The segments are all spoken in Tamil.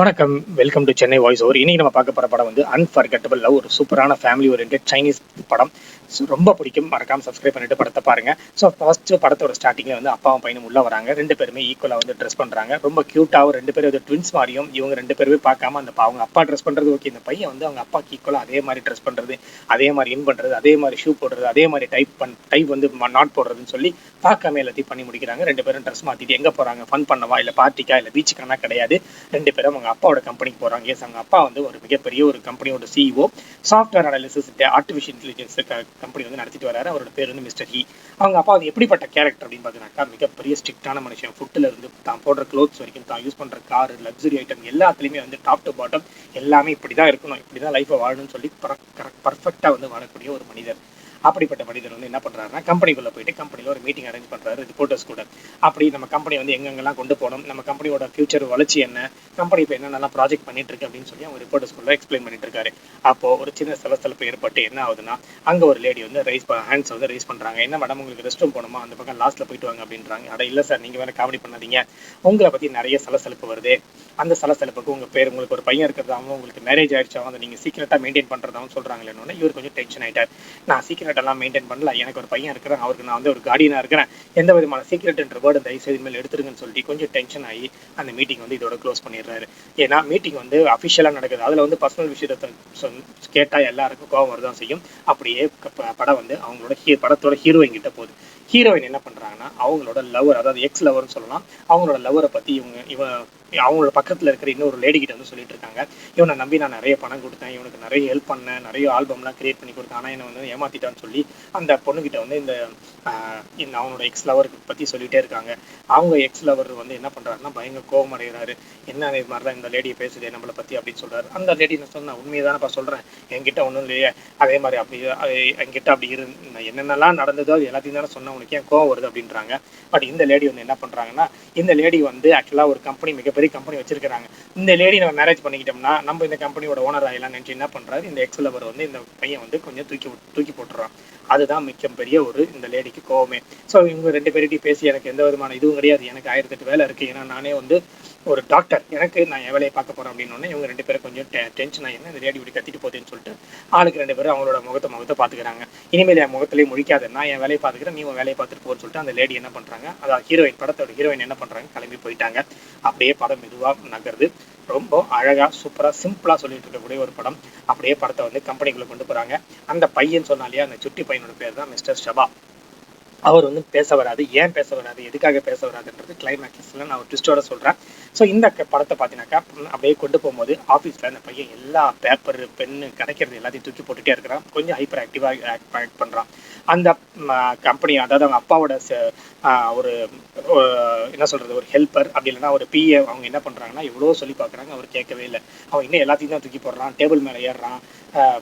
வணக்கம். Welcome to Chennai voice over இன்னைக்கு நம்ம பார்க்க போற படம் வந்து அன்ஃபர்கட்டபிள் லவ் ஒரு சூப்பரான ஃபேமிலி ஓரியன்ட் சைனீஸ் படம். ரொம்ப பிடிக்கும். மறக்காம சப்ஸ்கிரைப் பண்ணிட்டு படத்தை பாருங்க. ஸோ ஃபர்ஸ்ட் படத்தோட ஸ்டார்டிங்ல வந்து அப்பாவும் பையனும் உள்ள வராங்க. ரெண்டு பேருமே ஈக்குவலா வந்து ட்ரெஸ் பண்றாங்க. ரொம்ப கியூட்டாவும் ரெண்டு பேரும் வந்து ட்வின்ஸ் மாதிரியும் இவங்க ரெண்டு பேருமே பார்க்காம அந்த அவங்க அப்பா ட்ரெஸ் பண்றது ஓகே இந்த பையன் வந்து அவங்க அப்பாக்கு ஈக்குவலா அதே மாதிரி ட்ரெஸ் பண்றது அதே மாதிரி இன் பண்றது அதே மாதிரி ஷூ போடுறது அதே மாதிரி டைப் பண் டைப் வந்து நாட் போடுறதுன்னு சொல்லி பார்க்காம எல்லாத்தையும் பண்ணி முடிக்கிறாங்க. ரெண்டு பேரும் ட்ரெஸ் மாத்திட்டு எங்க போறாங்க? ஃபன் பண்ணவா? இல்ல பார்ட்டிக்கா இல்ல பீச்சுக்கானா கிடையாது. ரெண்டு பேரும் அவங்க அப்பாவோட கம்பெனிக்கு போறாங்க. எஸ் அவங்க அப்பா வந்து ஒரு மிகப்பெரிய ஒரு கம்பெனியோட CEO software analysis artificial intelligence company வந்து நடத்திட்டு வராரு அவரோட பேர் வந்து மிஸ்டர் ஹி. அவங்க அப்பா வந்து எப்படிப்பட்ட கேரக்டர் அப்படின்னு பார்த்தீங்கன்னாக்கா மிகப்பெரிய ஸ்ட்ரிக்டான மனுஷன். ஃபுட்டில் இருந்து தான் போடுற க்ளோத்ஸ் வரைக்கும் தான் யூஸ் பண்ற கார் லக்ஸரி ஐட்டம் எல்லாத்துலேயுமே வந்து டாப் டு பாட்டம் எல்லாமே இப்படி தான் இருக்கணும். இப்படி தான் லைஃப்பை வாழணும்னு சொல்லி பர்ஃபெக்டாக வந்து வாழக்கூடிய ஒரு மனிதர். அப்படிப்பட்ட மனிதர் வந்து என்ன பண்றாருன்னா கம்பெனிக்குள்ள போயிட்டு கம்பெனில ஒரு மீட்டிங் அரேஞ்ச் பண்றாரு ரிப்போர்ட்டர்ஸ் கூட. அப்படி நம்ம கம்பெனி வந்து எங்கெங்கெல்லாம் கொண்டு போகணும் நம்ம கம்பெனியோட ஃபியூச்சர் வளர்ச்சி என்ன கம்பெனி இப்போ என்னென்னலாம் ப்ராஜெக்ட் பண்ணிட்டு இருக்கு அப்படின்னு சொல்லி அவங்க ரிப்போர்ட்டர்ஸ் குள்ள எக்ஸ்பிளைன் பண்ணிட்டு இருக்காரு. அப்போ ஒரு சின்ன சலசலப்பு ஏற்பட்டு என்ன ஆகுதுன்னா அங்க ஒரு லேடி வந்து ரைஸ் ஹேண்ட்ஸ் வந்து ரைஸ் பண்றாங்க. என்ன மேடம் உங்களுக்கு ரெஸ்ட் ரூம் போகணுமா? அந்த பக்கம் லாஸ்ட்ல போயிட்டு வாங்க அப்படின்றாங்க. அட இல்ல சார் நீங்க வேற காமெடி பண்ணாதீங்க. உங்களை பத்தி நிறைய சலசலப்பு வருது. அந்த சலசலப்புக்கு உங்க பேர் உங்களுக்கு ஒரு பையன் இருக்கிறதாவும் உங்களுக்கு மேரேஜ் ஆயிடுச்சாவும் அதை நீங்க சீக்கிரட்டா மெயின்டைன் பண்றதாவும் சொல்றாங்களேன்னு இவர் கொஞ்சம் டென்ஷன் ஆயிட்டார். நான் சீக்கிரம் எல்லாம் மெயின்டைன் பண்ணல. எனக்கு ஒரு பையன் இருக்கிறேன். அவருக்கு நான் வந்து ஒரு கார்டியனா இருக்கிறேன். எந்த விதமான சீக்ரெட்ன்ற வேர்டு தயவு செய்து மேல் எடுத்துருங்கன்னு சொல்லிட்டு கொஞ்சம் டென்ஷன் ஆகி அந்த மீட்டிங் வந்து இதோட க்ளோஸ் பண்ணிடுறாரு. ஏன்னா மீட்டிங் வந்து அஃபிஷியலாக நடக்குது. அதுல வந்து பர்சனல் விஷயத்தை கேட்டால் கேட்டா எல்லாருக்கும் கோவம் வரதான் செய்யும். அப்படியே படம் வந்து அவங்களோட ஹீ படத்தோட ஹீரோயின் கிட்ட போகுது. ஹீரோயின் என்ன பண்ணுறாங்கன்னா அவங்களோட லவர் அதாவது எக்ஸ் லவர்னு சொல்லலாம் அவங்களோட லவரை பற்றி இவங்க இவன் அவங்களோட பக்கத்தில் இருக்கிற இன்னொரு லேடி கிட்ட வந்து சொல்லிட்டு இருக்காங்க. இவனை நம்பி நான் நிறைய பணம் கொடுத்தேன் இவனுக்கு நிறைய ஹெல்ப் பண்ணேன் நிறைய ஆல்பம்லாம் கிரியேட் பண்ணி கொடுத்தேன். ஆனால் என்னை வந்து ஏமாத்திட்டான்னு சொல்லி அந்த பொண்ணுகிட்ட வந்து இந்த இந்த அவனோட எக்ஸ் லவருக்கு பற்றி சொல்லிகிட்டே இருக்காங்க. அவங்க எக்ஸ் லவர் வந்து என்ன பண்ணுறாருன்னா பயங்கர கோபம் அடைகிறாரு என்ன இது மாதிரிலாம் இந்த லேடியை பேசுதே நம்மளை பற்றி அப்படின்னு சொல்கிறாரு அந்த லேடி நான் சொன்னால் உண்மையை தானப்பா சொல்கிறேன் என்கிட்ட ஒன்றும் இல்லையே. அதே மாதிரி அப்படி என்கிட்ட அப்படி இரு என்னென்னலாம் நடந்ததோ அது எல்லாத்தையும் தானே சொன்ன உனக்கு ஏன் கோவம் வருது அப்படின்றாங்க. பட் இந்த லேடி வந்து என்ன பண்றாங்கன்னா இந்த லேடி வந்து ஆக்சுவலா ஒரு கம்பெனி மிகப்பெரிய கம்பெனி வச்சிருக்கிறாங்க. இந்த லேடி நம்ம மேரேஜ் பண்ணிக்கிட்டோம்னா நம்ம இந்த கம்பெனியோட ஓனர் ஆகலாம் நினச்சி என்ன பண்றாரு? இந்த எக்ஸ் லவர் வந்து இந்த பையன் வந்து கொஞ்சம் தூக்கி தூக்கி போட்டுறான். அதுதான் மிக்க பெரிய ஒரு இந்த லேடிக்கு கோவமே. ஸோ இவங்க ரெண்டு பேர்கிட்டையும் பேசி எனக்கு எந்த விதமான இதுவும் கிடையாது. எனக்கு ஆயிரத்தெட்டு வேலை இருக்குது ஏன்னா நானே வந்து ஒரு டாக்டர் எனக்கு நான் என் வேலையை பார்க்க போகிறேன் அப்படின்னு இவங்க ரெண்டு பேரும் கொஞ்சம் டென்ஷன் ஆகிருந்தேன் இந்த லேடி இப்படி கத்திட்டு போகுதுன்னு சொல்லிட்டு ஆளுக்கு ரெண்டு பேரும் அவங்களோட முகத்தை முகத்தை பார்த்துக்கிறாங்க. இனிமேல் என் முகத்திலேயே முழிக்காத நான் என் வேலையை பார்த்துக்கிறேன் நீ உன் வேலையை பார்த்துட்டு போன்னு சொல்லிட்டு அந்த லேடி என்ன பண்றாங்க? அதாவது ஹீரோயின் படத்தோட ஹீரோயின் என்ன பண்றாங்க? கிளம்பி போயிட்டாங்க. அப்படியே படம் மெதுவாக நகருது. ரொம்ப அழகா சூப்பரா சிம்பிளா சொல்லிட்டு இருக்கக்கூடிய ஒரு படம். அப்படியே படத்தை வந்து கம்பெனிக்குள்ளே கொண்டு போறாங்க. அந்த பையன் சொன்னாலே அந்த சுட்டி பையனோட பேர் தான் மிஸ்டர் ஷபா. அவர் வந்து பேச வராது ஏன் பேச வராது எதுக்காக பேச வராதுன்றது கிளைமேக்ஸில் நான் ஒரு ட்விஸ்டோட சொல்றேன். ஸோ இந்த படத்தை பார்த்தீங்கன்னாக்கா ம், அப்படியே கொண்டு போகும்போது ஆஃபீஸில் அந்த பையன் எல்லா பேப்பர் பென்னு கிடைக்கிறது எல்லாத்தையும் தூக்கி போட்டுகிட்டே இருக்கிறான். கொஞ்சம் ஹைப்பர் ஆக்டிவாக ஆக்ட் பண்ணுறான் அந்த கம்பெனி அதாவது அவங்க அப்பாவோட ச- ஒரு என்ன சொல்கிறது ஒரு ஹெல்ப்பர் அப்படி இல்லைன்னா ஒரு பிஏ அவங்க என்ன பண்ணுறாங்கன்னா எவ்வளோ சொல்லி பார்க்குறாங்க அவர் கேட்கவே இல்லை. அவன் இன்னும் எல்லாத்தையும் தான் தூக்கி போடுறான். டேபிள் மேலே ஏறுறான்.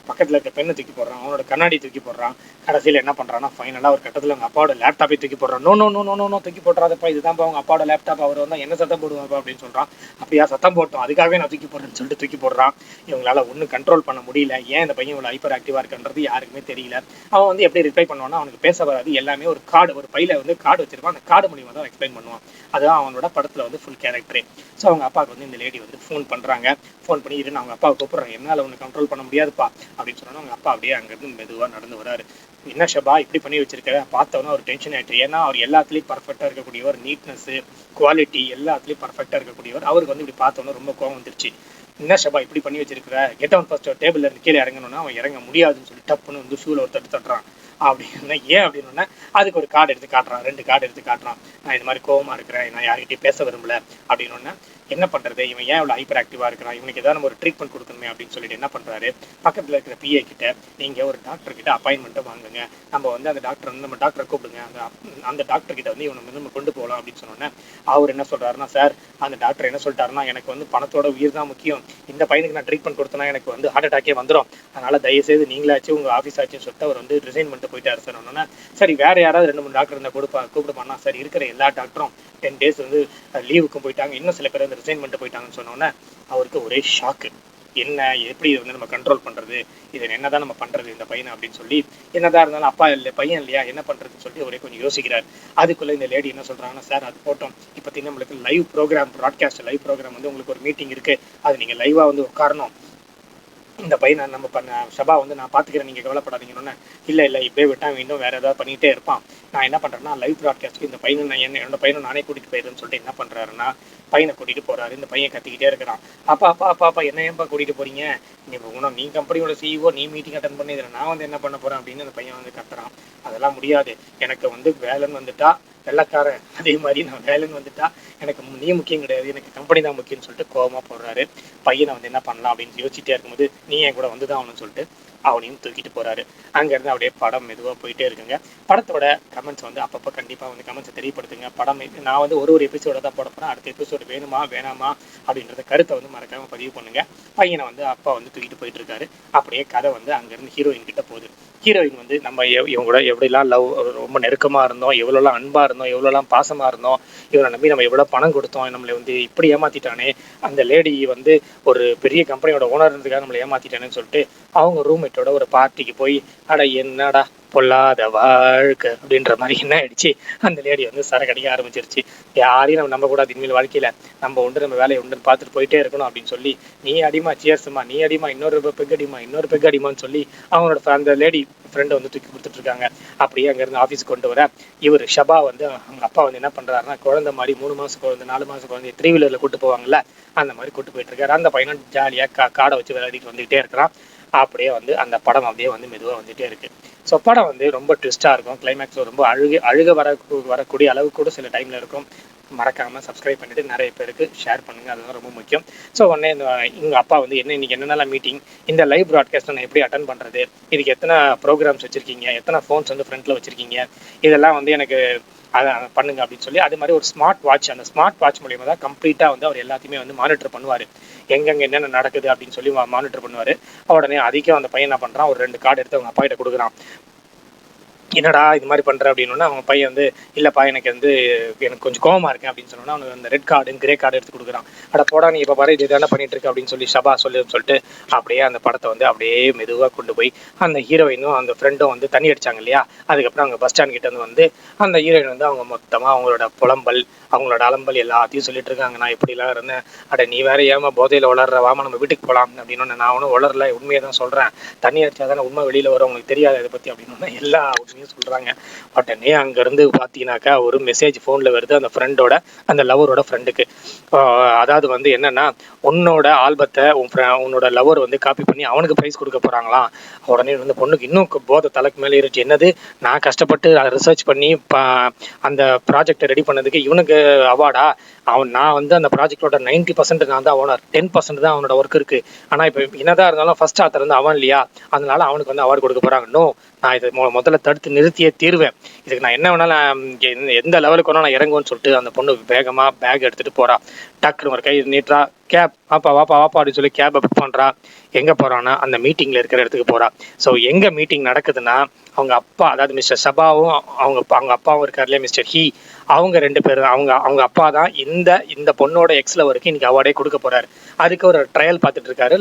பக்கத்தில் இருக்க பெண்ணை தூக்கி போடுறான். அவனோட கண்ணாடி தூக்கி போடுறான். கடைசியில் என்ன பண்ணுறான்னா ஃபைனலாக ஒரு கட்டத்தில் அவங்க அப்பாவோட லேப்டாப்பை தூக்கி போடுறான். No no no no no தூக்கி போடுறாதப்பா இதுதான்ப்பா அவங்க அப்பாவோட லேப்டாப் அவர் வந்தால் என்ன சத்தம் போடுவாப்பா அப்படின்னு சொல்கிறான் அப்படியா சத்தம் போட்டோம். அதுக்காகவே நான் தூக்கி போடுறேன்னு சொல்லிட்டு தூக்கி போடுறான். இவங்களால ஒன்றும் கண்ட்ரோல் பண்ண முடியல. ஏன் இந்த பையன் இவ்வளோ ஹைப்பர் ஆக்டிவா இருக்குன்றது யாருக்குமே தெரியல. அவன் வந்து எப்படி ரிப்ளை பண்ணுவான்னா அவனுக்கு பேச வராது. எல்லாமே ஒரு கார்டு ஒரு பையில வந்து கார்டு வச்சிருப்பான். அந்த கார்டு மூலியமாக தான் எக்ஸ்பிளைன் பண்ணுவான். அதுதான் அவனோட படத்தில் வந்து ஃபுல் கேரக்டரே ஸோ அவங்க அப்பாவுக்கு வந்து இந்த லேடி வந்து ஃபோன் பண்றாங்க. ஃபோன் பண்ணி இருந்து அவங்க அப்பாவை கூப்பிட்றாங்க என்னால உன்னை கண்ட்ரோல் பண்ண முடியாதுப்பா. அப்படின்னு சொன்னா அவங்க அப்பா அப்படியே அங்கேருந்து மெதுவாக நடந்து வராரு. என்ன ஷபா இப்படி பண்ணி வச்சிருக்க? பார்த்தவொன்னே ஒரு டென்ஷன் ஆயிட்டு ஏன்னா அவர் எல்லாத்துலயும் இருக்கக்கூடிய ஒரு நீட்னஸ் குவாலிட்டி எல்லாத்துலயும் இருக்க இருக்கக்கூடியவர். அவருக்கு வந்து இப்படி பார்த்தவொன்னே ரொம்ப கோவம் வந்துருச்சு. என்ன ஷபா இப்படி பண்ணி வச்சிருக்கிற? கெட் அவன் ஃபர்ஸ்ட் டேபிள்ல இருந்து கீழே இறங்கணும்னா அவன் இறங்க முடியாதுன்னு சொல்லி டப்புன்னு வந்து ஷூல ஒரு தட்டு தட்டுறான். அப்படின்னா ஏன் அப்படின்னா அதுக்கு ஒரு கார்டு எடுத்து காட்டுறான். ரெண்டு கார்டு எடுத்து காட்டுறான். நான் இது மாதிரி கோவமா இருக்கிறேன். நான் யார்கிட்டயும் பேச விரும்பல. அப்படின்னு என்ன பண்ணுறது இவன் ஏன் இவ்வளவு ஹைப்பர் ஆக்டிவா இருக்கிறான்? இவனுக்கு ஏதாவது நம்ம ஒரு ட்ரீட்மெண்ட் கொடுக்கணுமே அப்படின்னு சொல்லிட்டு என்ன பண்ணுறாரு பக்கத்துல இருக்கிற பிஏ கிட்ட நீங்க ஒரு டாக்டர் கிட்ட அப்பாயின்மெண்ட்டை வாங்குங்க. நம்ம வந்து அந்த டாக்டர் வந்து நம்ம டாக்டரை கூப்பிடுங்க. அந்த அந்த டாக்டர் கிட்ட வந்து இவனை வந்து நம்ம கொண்டு போகலாம் அப்படின்னு சொன்னோன்னே அவர் என்ன சொல்றாருன்னா சார் அந்த டாக்டர் என்ன சொல்லிட்டாருன்னா எனக்கு வந்து பணத்தோட உயிர் தான் முக்கியம். இந்த பையனுக்கு நான் ட்ரீட்மெண்ட் கொடுத்தனா எனக்கு வந்து ஹார்ட் அட்டாக்கே வந்துடும் அதனால தயவுசெய்து நீங்களாச்சும் உங்க ஆஃபீஸ் ஆச்சுன்னு சொல்லிட்டு அவர் வந்து ரிசைன் பண்ணிட்டு போயிட்டாரு சார் ஒன்னொன்னே சரி வேற யாராவது ரெண்டு மூணு டாக்டர் இருந்தால் கொடுப்பா கூப்பிடுப்பானா சார் இருக்கிற எல்லா டாக்டரும் டென் டேஸ் வந்து லீவுக்கும் போயிட்டாங்க. இன்னும் சில பேர் வந்து ரிசைன் பண்ணிட்டு போயிட்டாங்கன்னு சொன்னோன்னே அவருக்கு ஒரே ஷாக்கு என்ன எப்படி இதை வந்து நம்ம கண்ட்ரோல் பண்ணுறது இதை என்னதான் நம்ம பண்ணுறது இந்த பையனை அப்படின்னு சொல்லி என்னதான் இருந்தாலும் அப்பா இல்லை பையன் இல்லையா என்ன பண்ணுறதுன்னு சொல்லி ஒரே கொஞ்சம் யோசிக்கிறார். அதுக்குள்ளே இந்த லேடி என்ன சொல்கிறாங்கன்னா சார் அது போட்டோம். இப்போ பார்த்தீங்கன்னா நம்மளுக்கு live program broadcast live program வந்து உங்களுக்கு ஒரு மீட்டிங் இருக்குது அது நீங்கள் லைவாக வந்து உட்காரணும். இந்த பையனை நம்ம பண்ண சபா வந்து நான் பார்த்துக்கிறேன் நீங்கள் கவலைப்படாதீங்கன்னு. இல்லை இல்லை இப்படியே விட்டான் இன்னும் வேறு ஏதாவது பண்ணிகிட்டே இருப்பான். நான் என்ன பண்ணுறேன்னா லைவ் ப்ராட்காஸ்ட்டுக்கு இந்த பையனை நான் என்ன என்னோட பையனை நானே கூட்டிகிட்டு போயிருன்னு சொல்லிட்டு என்ன பண்ணுறாருன்னா பையனை கூட்டிகிட்டு போகிறாரு இந்த பையன் கத்திக்கிட்டே இருக்கிறான். அப்பா அப்பா அப்பா அப்பா என்ன ஏன்பா கூட்டிகிட்டு போகிறீங்க நீ உனக்கு நீ கம்பெனியோட சிஇஓ நீ மீட்டிங் அட்டன் பண்ணி இதில் நான் வந்து என்ன பண்ண போகிறேன் அப்படின்னு அந்த பையன் வந்து கத்துறான். அதெல்லாம் முடியாது. எனக்கு வந்து வேலைன்னு வந்துட்டா வெள்ளக்காரன். அதே மாதிரி நான் வேலைன்னு வந்துட்டா எனக்கு நீ முக்கியம் கிடையாது. எனக்கு கம்பெனி தான் முக்கியம்னு சொல்லிட்டு கோபமாக போடுறாரு. பையனை வந்து என்ன பண்ணலாம் அப்படின்னு யோசிச்சுட்டே இருக்கும்போது நீ என் கூட வந்து தான் சொல்லிட்டு அவனையும் தூக்கிட்டு போறாரு. அங்கேருந்து அப்படியே படம் மெதுவாக போயிட்டே இருக்குங்க. படத்தோட கமெண்ட்ஸ் வந்து அப்பப்போ கண்டிப்பாக வந்து கமெண்ட்ஸை தெரியப்படுத்துங்க. படம் நான் வந்து ஒரு ஒரு எபிசோட தான் போட போகிறேன் அடுத்த எபிசோடு வேணுமா வேணாமா அப்படின்றத கருத்தை வந்து மறக்காம பதிவு பண்ணுங்க. பையனை வந்து அப்பா வந்து தூக்கிட்டு போயிட்டு இருக்காரு. அப்படியே கதை வந்து அங்கேருந்து ஹீரோயின் கிட்ட போகுது. ஹீரோயின் வந்து நம்ம எவ் இவங்களோட எப்படிலாம் லவ் ரொம்ப நெருக்கமாக இருந்தோம் எவ்வளோலாம் அன்பாக இருந்தோம் எவ்வளோலாம் பாசமாக இருந்தோம் இவரை நம்பி நம்ம எவ்வளோ பணம் கொடுத்தோம் நம்மளை வந்து இப்படி ஏமாத்திட்டானே அந்த லேடி வந்து ஒரு பெரிய கம்பெனியோட ஓனர் இருந்ததுக்காக நம்மளை ஏமாத்திட்டானேன்னு சொல்லிட்டு அவங்க ரூம்மேட்டோட ஒரு பார்ட்டிக்கு போய் அட என்னடா பொல்லாத வாழ்க்கை? அப்படின்ற மாதிரி என்ன ஆயிடுச்சு. அந்த லேடி வந்து சரக்கு அடிக்க ஆரம்பிச்சிருச்சு. யாரையும் நம்ம நம்பக்கூடாது இனிமேல் வாழ்க்கையில. நம்ம உண்டு நம்ம வேலையை உண்டுன்னு பார்த்துட்டு போயிட்டே இருக்கணும் அப்படின்னு சொல்லி நீ அடிமா சியர்ஸ்மா? நீ அடிமா இன்னொரு பெக் அடிமா இன்னொரு பெக் அடிமான்னு சொல்லி அவங்களோட அந்த லேடி ஃப்ரெண்டை வந்து தூக்கி கொடுத்துட்டு இருக்காங்க அப்படியே அங்கேருந்து ஆஃபீஸ் கொண்டு வர இவர் ஷபா வந்து அவங்க அப்பா வந்து என்ன பண்றாருன்னா குழந்தை மாதிரி மூணு மாசம் குழந்தை நாலு மாசம் குழந்தை த்ரீ வீலரில் கூட்டு போவாங்கல்ல அந்த மாதிரி கூட்டு போயிட்டு இருக்காரு. அந்த பையனும் ஜாலியாக கா காடை வச்சு விளையாடிட்டு வந்துகிட்டே இருக்கிறான். அப்படியே வந்து அந்த படம் அப்படியே வந்து மெதுவாக வந்துட்டே இருக்கு. ஸோ படம் வந்து ரொம்ப ட்விஸ்ட்டாக இருக்கும். கிளைமேக்ஸில் ரொம்ப அழுகு அழுக வர வரக்கூடிய அளவு கூட சில டைமில் இருக்கும். மறக்காமல் சப்ஸ்கிரைப் பண்ணிட்டு நிறைய பேருக்கு ஷேர் பண்ணுங்க. அதுதான் ரொம்ப முக்கியம். ஸோ உடனே இந்த எங்கள் அப்பா வந்து என்ன இன்னைக்கு என்னென்னலாம் மீட்டிங் இந்த லைவ் ப்ராட்காஸ்ட் நான் எப்படி அட்டன் பண்ணுறது இதுக்கு எத்தனை ப்ரோக்ராம்ஸ் வச்சுருக்கீங்க? எத்தனை ஃபோன்ஸ் வந்து ஃப்ரண்ட்டில் வச்சுருக்கீங்க? இதெல்லாம் வந்து எனக்கு அதை பண்ணுங்க அப்படின்னு சொல்லி அது மாதிரி ஒரு ஸ்மார்ட் வாட்ச் அந்த ஸ்மார்ட் வாட்ச் மூலியமாக தான் கம்ப்ளீட்டாக வந்து அவர் எல்லாத்தையுமே வந்து மானிட்டர் பண்ணுவார். எங்கெங்கே என்னென்ன நடக்குது அப்படின்னு சொல்லி மானிட்டர் பண்ணுவார். உடனே அதிகம் அந்த பையன் என்ன பண்ணுறான் ஒரு ரெண்டு கார்டு எடுத்து அவங்க அப்பா கிட்ட கொடுக்குறான். என்னடா இது மாதிரி பண்ற அப்படின்னு அவங்க பையன் வந்து இல்லப்பா எனக்கு வந்து எனக்கு கொஞ்சம் கோவமா இருக்கேன் அப்படின்னு சொன்னோன்னா அவனுக்கு அந்த ரெட் கார்டு கிரே கார்டு எடுத்து கொடுக்குறான். அட போடா நீ இப்போ பாரு இது தானே பண்ணிட்டு இருக்க அப்படின்னு சொல்லி ஷபா சொல்லு சொல்லிட்டு அப்படியே அந்த படத்தை வந்து அப்படியே மெதுவாக கொண்டு போய் அந்த ஹீரோயினும் அந்த ஃப்ரெண்டும் வந்து தண்ணி அடிச்சாங்க இல்லையா? அதுக்கப்புறம் அவங்க பஸ் ஸ்டாண்ட் கிட்ட வந்து அந்த ஹீரோயின் வந்து அவங்க மொத்தமாக அவங்களோட புலம்பல் அவங்களோட அலம்பல் எல்லாத்தையும் சொல்லிட்டு இருக்காங்க நான் இப்படிலாம் இருந்தேன். அட நீ வேற ஏமா போதையில் வளர்ற? வாமா நம்ம வீட்டுக்கு போகலாம் அப்படின்னு நான் ஒன்றும் வளரல உண்மையை தான் சொல்கிறேன் தண்ணி அடிச்சா தானே உண்மை வெளியில் வரும். உங்களுக்கு தெரியாது இதை பற்றி அப்படின்னு எல்லா உண்மையும் சொல்கிறாங்க உடனே அங்கேருந்து பார்த்தீங்கன்னாக்கா ஒரு மெசேஜ் ஃபோனில் வருது. அந்த ஃப்ரெண்டோட அந்த லவரோட ஃப்ரெண்டுக்கு அதாவது வந்து என்னன்னா உன்னோட ஆல்பத்தை உன் உன்னோட லவர் வந்து காப்பி பண்ணி அவனுக்கு ப்ரைஸ் கொடுக்க போகிறாங்களாம் உடனே வந்து பொண்ணுக்கு இன்னும் போதை தலைக்கு மேலே இருந்துச்சு என்னது? நான் கஷ்டப்பட்டு ரிசர்ச் பண்ணி ப- அந்த ப்ராஜெக்டை ரெடி பண்ணதுக்கு இவனுக்கு அவார்டா அவன் நான் வந்து அந்த ப்ராஜெக்டோட நைன்டி பர்சன்ட் நான் தான் ஓனர் டென் பர்சன்ட் தான் அவனோட ஒர்க் இருக்கு. ஆனால் இப்போ என்னதான் இருந்தாலும் ஃபர்ஸ்ட் ஆத்தர் வந்து அவன் இல்லையா? அதனால அவனுக்கு வந்து அவார்டு கொடுக்க போறாங்க. நோ நான் இதை மொ- முதல்ல தடுத்து நிறுத்தியே தீருவேன். இதுக்கு நான் என்ன வேணாலும் எந்த- லெவலுக்கு வேணாலும் நான் இறங்குவேன்னு சொல்லிட்டு அந்த பொண்ணு வேகமா பேக் எடுத்துட்டு போறா. டக்குனு ஒரு கை நீட்டா கேப் வாப்பா வாப்பா வாப்பா அப்படின்னு சொல்லி கேபை புக் பண்றா. எங்க போறான்னா அந்த மீட்டிங்ல இருக்கிற இடத்துக்கு போறா. ஸோ எங்க மீட்டிங் நடக்குதுன்னா அவங்க அப்பா அதாவது மிஸ்டர் சபாவும் அவங்க அவங்க அப்பாவும் இருக்காரு இல்லையா மிஸ்டர் ஹீ அவங்க ரெண்டு பேர் அவங்க அவங்க அப்பா தான் இந்த இந்த பொண்ணோட எக்ஸ் லவருக்கு இன்னைக்கு அவார்டே கொடுக்க போறாரு. அதுக்கு ஒரு ட்ரையல் பார்த்துட்டு இருக்காரு.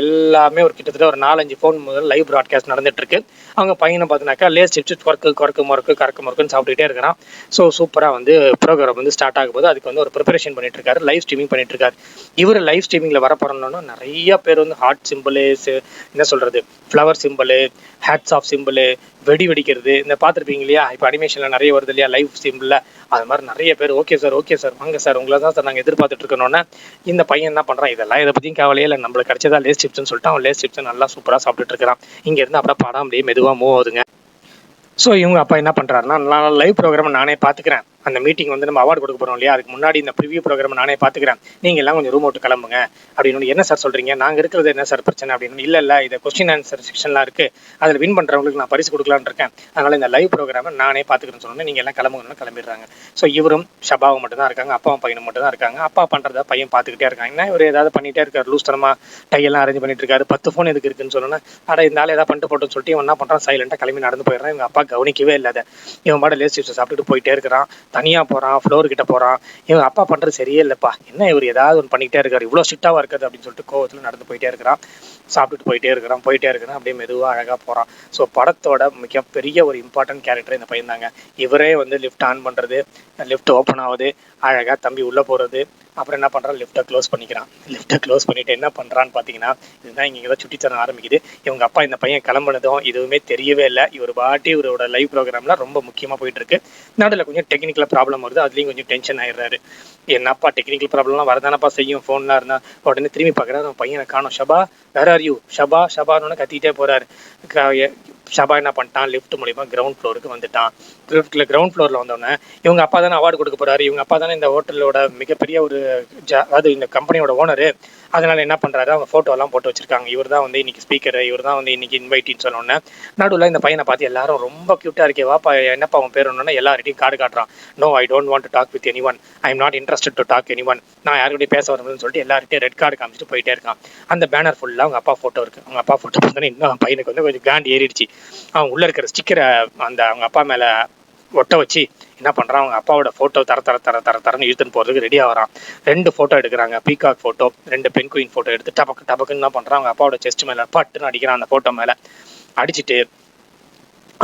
எல்லாமே ஒரு கிட்டத்தட்ட ஒரு நாலஞ்சு ஃபோன் முதல் லைவ் ப்ராட்காஸ்ட் நடந்துட்டு இருக்கு அவங்க பையனை பார்த்தினாக்கா லேஸ் சிப்ஸ் குறக்கு குறக்கு முறக்கு கறக்கு முறக்குன்னு சாப்பிட்டுட்டே இருக்கிறான். ஸோ சூப்பராக வந்து ப்ரோக்ராம் வந்து ஸ்டார்ட் ஆகும் போது அதுக்கு வந்து ஒரு ப்ரிப்பரேஷன் பண்ணிட்டு இருக்காரு. லைவ் ஸ்ட்ரீமிங் பண்ணிட்டு இருக்காரு. இவர் லைவ் ஸ்ட்ரீமிங்கில் வர போறோம்னா நிறைய பேர் வந்து ஹார்ட் சிம்பிளு என்ன சொல்றது? Flower symbol hats off symbol வெடி வெடிக்கிறது. இந்த பார்த்துருப்பீங்க இல்லையா? இப்போ அனிமேஷனில் நிறைய வருது இல்லையா? லைவ் ஸ்ட்ரீமில் அது மாதிரி நிறைய பேர் ஓகே சார் ஓகே சார் வாங்க சார் உங்களை தான் சார் நாங்கள் எதிர்பார்த்துட்டு இருக்கணும்னா இந்த பையன் என்ன பண்ணுறான் இதெல்லாம் இதை பற்றியும் கவலையே இல்லை. நம்மளுக்கு கிடைச்சதா லேஸ் சிப்ஸ்னு சொல்லிட்டு அவன் லேஸ் சிப்ஸ் நல்லா சூப்பராக சாப்பிட்டுட்டு இருக்கிறான். இங்கேருந்து அப்புறம் படம் அப்படியே மெதுவாக மூவ் ஆகுதுங்க. ஸோ இவங்க அப்பா என்ன பண்ணுறாருன்னா நான் லைவ் ப்ரோக்ராம் நானே பார்த்துக்கிறேன். அந்த மீட்டிங் வந்து நம்ம அவார்டு கொடுக்க போகிறோம் இல்லையா? அதுக்கு முன்னாடி இந்த ப்ரிவியூ ப்ரோக்ராம் நானே பார்த்துக்கிறேன். நீங்கள் எல்லாம் கொஞ்சம் ரூம் விட்டு கிளம்புங்க. அப்படின்னு என்ன சார் சொல்கிறீங்க நாங்கள் இருக்கிறது என்ன சார் பிரச்சனை அப்படின்னு இல்லை இல்லை இது கொஸ்டின் ஆன்சர் செக்ஷன்லாம் இருக்குது அதில் வின் பண்ணுறவங்களுக்கு நான் பரிசு கொடுக்கலான்னு இருக்கேன். அதனால் இந்த லைவ் ப்ரோக்ராமை நானே பார்த்துக்கிறேன்னு சொன்னோன்னே நீங்கள் எல்லாம் கிளம்புங்கன்னு கிளம்பிடுறாங்க. ஸோ இவரும் ஷபாவும் மட்டும் தான் இருக்காங்க. அப்பாவும் பையனும் மட்டும் தான் இருக்காங்க. அப்பா பண்ணுறத பையன் பார்த்துக்கிட்டே இருக்காங்க என்ன இவர் ஏதாவது பண்ணிகிட்டே இருக்காரு? லூஸ் தனமாக டையெல்லாம் அரேஞ்ச் பண்ணிட்டு இருக்காரு பத்து ஃபோன் எதுக்கு இருக்குன்னு சொன்னோன்னா அட இந்த ஆள் ஏதாவது பண்ணிட்டு போட்டோம்னு சொல்லிட்டு இவன் என்ன பண்ணுறான் சைலண்டாக கிளம்பி நடந்து போயிடுறான். இவங்க அப்பா கவனிக்கவே இல்லாத இவன் மாட லேஸ் சாப்பிட்டுட்டு போயிட்டே இருக்கிறான். தனியாக போகிறான் ஃப்ளோர் கிட்ட போகிறான் இவன் அப்பா பண்ணுறது சரியே இல்லைப்பா என்ன இவர் ஏதாவது ஒன்று பண்ணிக்கிட்டே இருக்காரு. இவ்வளோ ஸ்ட்ரிக்டாக இருக்குது அப்படின்னு சொல்லிட்டு கோவத்தில் நடந்து போயிட்டே இருக்கிறான். சாப்பிட்டுட்டு போயிட்டே இருக்கிறான் போயிட்டே இருக்கிறான். அப்படியே மெதுவாக அழகாக போகிறான் ஸோ படத்தோட மிகப்பெரிய ஒரு இம்பார்ட்டன்ட் கேரக்டர் இந்த பையன் தாங்க இவரே வந்து லிஃப்ட் ஆன் பண்ணுறது லிஃப்ட் ஓப்பன் ஆகுது அழகாக தம்பி உள்ளே போகிறது அப்புறம் என்ன பண்ணுறான் லிஃப்ட்டை க்ளோஸ் பண்ணிக்கிறான். லிஃப்ட்டை க்ளோஸ் பண்ணிவிட்டு என்ன பண்ணுறான்னு பார்த்தீங்கன்னா இதுதான் இங்கே தான் சுட்டித்தரம் ஆரம்பிக்குது. இவங்க அப்பா இந்த பையன் கிளம்புனதும் எதுவுமே தெரியவே இல்லை. இவர் பாட்டி இவரோட லைவ் ப்ரோக்ராம்லாம் ரொம்ப முக்கியமாக போயிட்டுருக்கு. நடுவில் கொஞ்சம் டெக்னிக்கல் ப்ராப்ளம் வருது. அதுலேயும் கொஞ்சம் டென்ஷன் ஆயிடுறாரு. என்னப்பா டெக்னிக்கல் ப்ராப்ளம்லாம் வரதானப்பா செய்யும்? ஃபோன்லாம் இருந்தால் உடனே திரும்பி பார்க்குறாரு அவன் பையனை காணும். ஷபா வேற ஆர் யூ ஷபா ஷபான்னு கத்திக்கிட்டே போகிறாரு ஷபா என்ன பண்ணிட்டான் லிஃப்ட் மூலிமா கிரவுண்ட் ஃப்ளோருக்கு வந்துட்டான். லிஃப்ட்டில் கிரவுண்ட் ஃப்ளோர்ல வந்தோடனே இவங்க அப்பா தானே அவார்டு கொடுக்க போகிறாரு இவங்க அப்பா தானே இந்த ஹோட்டலோட மிகப்பெரிய ஒரு ஜ- அதாவது இந்த கம்பெனியோட ஓனரு அதனால என்ன பண்றாரு? அவங்க ஃபோட்டோலாம் போட்டு வச்சிருக்காங்க. இவர் தான் வந்து இன்னைக்கு ஸ்பீக்கர் இவர் தான் வந்து இன்னைக்கு இன்வைட்டின்னு சொன்னோன்னே நடுவில் இந்த பையனை பார்த்து எல்லாரும் ரொம்ப க்யூட்டாக இருக்கே வாப்பா என்னப்பா அவன் பேர் ஒன்னொன்னே எல்லார்கிட்டையும் கார்டு காட்டுறான். No I don't want to talk with anyone I am not interested to talk anyone நான் யாருக்கிட்டையும் பேச வரணும்னு சொல்லிட்டு எல்லார்கிட்டையும் ரெட் கார்டு காமிச்சிட்டு போயிட்டே இருக்கான். அந்த பேனர் ஃபுல்லாக அவங்க அப்பா ஃபோட்டோ இருக்கு. அவங்க அப்பா ஃபோட்டோ பார்த்தோன்னே இன்னும் பையனுக்கு வந்து கொஞ்சம் கிராண்ட் ஏறிடுச்சு. அவன் உள்ள இருக்கிற ஸ்டிக்கரை அந்த அவங்க அப்பா மேல ஒட்ட வச்சு என்ன பண்ணுறான் அவங்க அப்பாவோட ஃபோட்டோ தர தர தர தர தரன்னு இழுத்துன்னு போகிறதுக்கு ரெடியாக வரான். ரெண்டு ஃபோட்டோ எடுக்கிறாங்க. பீகாக் ஃபோட்டோ ரெண்டு பெண் குயின் எடுத்து டபக்கு டபக்குன்னு என்ன பண்ணுறான் அவங்க அப்பாவோட செஸ்ட் மேலே பட்டுன்னு அடிக்கிறான் அந்த ஃபோட்டோ மேலே. அடிச்சிட்டு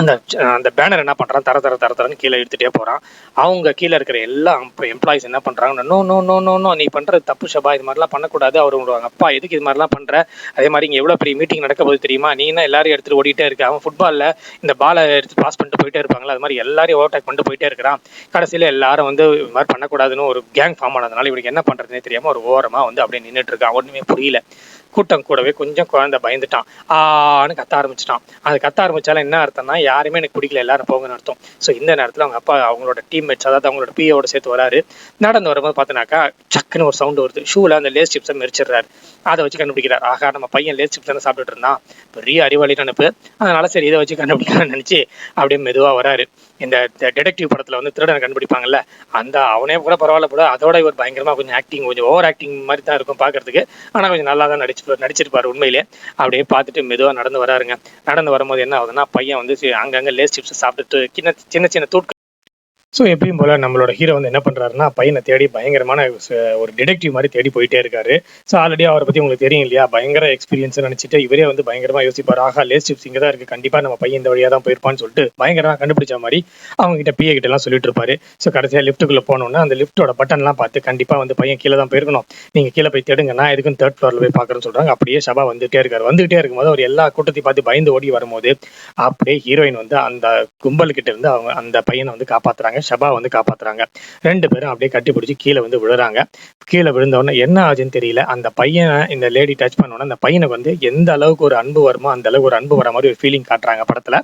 அந்த அந்த பேனர் என்ன பண்ணுறான் தர தர தர தரன்னு கீழே எடுத்துகிட்டே போகிறான் அவங்க கீழே இருக்கிற எல்லா எம்ப்ளாயிஸ் என்ன பண்ணுறாங்க no no no no no நீ பண்ணுற தப்பு ஷபா இது மாதிரிலாம் பண்ணக்கூடாது. அவர் உங்களோட அப்பா எதுக்கு இது மாதிரிலாம் பண்ணுற அதே மாதிரி இங்கே எவ்வளோ பெரிய மீட்டிங் நடக்க போது தெரியுமா? நீ என்ன எல்லாரையும் எடுத்துட்டு ஓடிட்டே இருக்க? அவன் ஃபுட்பாலில் இந்த பாலை எடுத்து பாஸ் பண்ணிட்டு போயிட்டே இருப்பாங்களா அது மாதிரி எல்லாரையும் ஓவர்டேக் பண்ணிட்டு போயிட்டே இருக்கிறான். கடைசியில் எல்லாரும் வந்து இது மாதிரி பண்ணக்கூடாதுன்னு ஒரு கேங் ஃபார்ம் ஆனதுனால இவனுக்கு என்ன பண்ணுறதுனே தெரியாமல் ஒரு ஓரமாக வந்து அப்படியே நின்றுட்டு இருக்கான். ஒன்றுமே புரியல. கூட்டம் கூடவே கொஞ்சம் குழந்தை பயந்துட்டான். ஆன்னு கத்த ஆரம்பிச்சிட்டான். அது கத்த ஆரம்பிச்சாலும் என்ன அர்த்தம்னா யாருமே எனக்கு பிடிக்கல எல்லாரும் போங்கன்னு அர்த்தம். ஸோ இந்த நேரத்தில் அவங்க அப்பா அவங்களோட டீம்மேட்ஸ் அதாவது அவங்களோட பிஏவோட சேர்த்து வராரு. நடந்து வரும்போது பார்த்தோன்னாக்கா சக்குன்னு ஒரு சவுண்ட் வருது. ஷூவில் அந்த லேஸ் சிப்ஸை மெரிச்சிடுறாரு அதை வச்சு கண்டுபிடிக்கிறார். ஆகா நம்ம பையன் லேஸ் சிப்ஸ் தானே சாப்பிட்டுட்டு இருந்தான். பெரிய அறிவாளி நினைப்பு. அதனால சரி இதை வச்சு கண்டுபிடிக்கலாம்னு நினச்சி அப்படியே மெதுவாக வராரு. இந்த டிடெக்டிவ் படத்தில் வந்து திருடனை கண்டுபிடிப்பாங்கல்ல அந்த அவனே கூட பரவாயில்ல கூட அதோட இவர் பயங்கரமாக கொஞ்சம் ஆக்டிங் கொஞ்சம் ஓவர் ஆக்டிங் மாதிரி தான் இருக்கும் பார்க்கறதுக்கு. ஆனால் கொஞ்சம் நல்லா தான் நடிச்சு நடிச்சிருப்பாரு உண்மையிலே. அப்படியே பார்த்துட்டு மெதுவாக நடந்து வராருங்க. நடந்து வரும்போது என்ன ஆகுதுன்னா பையன் வந்து அங்கங்கே லேஸ் சிப்ஸ் சாப்பிட்டுட்டு சின்ன சின்ன சின்ன தூட்கள் ஸோ எப்பயும் போல் நம்மளோட ஹீரோ வந்து என்ன பண்ணுறாருன்னா பையனை தேடி பயங்கரமான ஒரு டிடெக்டிவ் மாதிரி தேடி போயிட்டே இருக்காரு. ஸோ ஆல்ரெடி அவரை பற்றி உங்களுக்கு தெரியும் இல்லையா? பயங்கர எக்ஸ்பீரியன்ஸ் நினைச்சிட்டு இவரே வந்து பயங்கரமாக யோசிப்பார். ஆஹா லேஸ் சிப்ஸ் தான் இருக்குது கண்டிப்பாக நம்ம பையன் இந்த வழியாக தான் போயிருப்பான்னு சொல்லிட்டு பயங்கரமாக கண்டுபிடிச்ச மாதிரி அவங்க கிட்ட பிஏ கிட்டலாம் சொல்லிட்டு இருப்பாரு. ஸோ கடைசியாக லிஃப்ட்டுக்குள்ள போனோம்னா அந்த லிஃப்ட்டோட பட்டன்லாம் பார்த்து கண்டிப்பாக வந்து பையன் கீழே தான் போயிருக்கணும். நீங்கள் கீழே போய் தேடுங்க. நான் எதுக்கும் தேர்ட் ஃப்ளோரில் போய் பார்க்குறேன்னு சொல்கிறாங்க அப்படியே சபா வந்துட்டே இருக்காரு. வந்துகிட்டே இருக்கும்போது அவர் எல்லா கூட்டத்தையும் பார்த்து பயந்து ஓடி வரும்போது அப்படியே ஹீரோயின் வந்து அந்த கும்பல் கிட்ட இருந்து அவங்க அந்த பையனை வந்து காப்பாற்றுறாங்க காப்பாத்துறாங்க ஷபா வந்து காப்பாத்துறாங்க. ரெண்டு பேரும் அப்படியே கட்டி பிடிச்சி கீழே வந்து விழுறாங்க. கீழே விழுந்த உடனே என்ன ஆச்சுன்னு தெரியல. அந்த பையனை இந்த லேடி டச் பண்ண உடனே அந்த பையனுக்கு வந்து எந்த அளவுக்கு ஒரு அன்பு வருமோ அந்த அளவுக்கு ஒரு அன்பு வர மாதிரி ஒரு ஃபீலிங் காட்டுறாங்க படத்துல.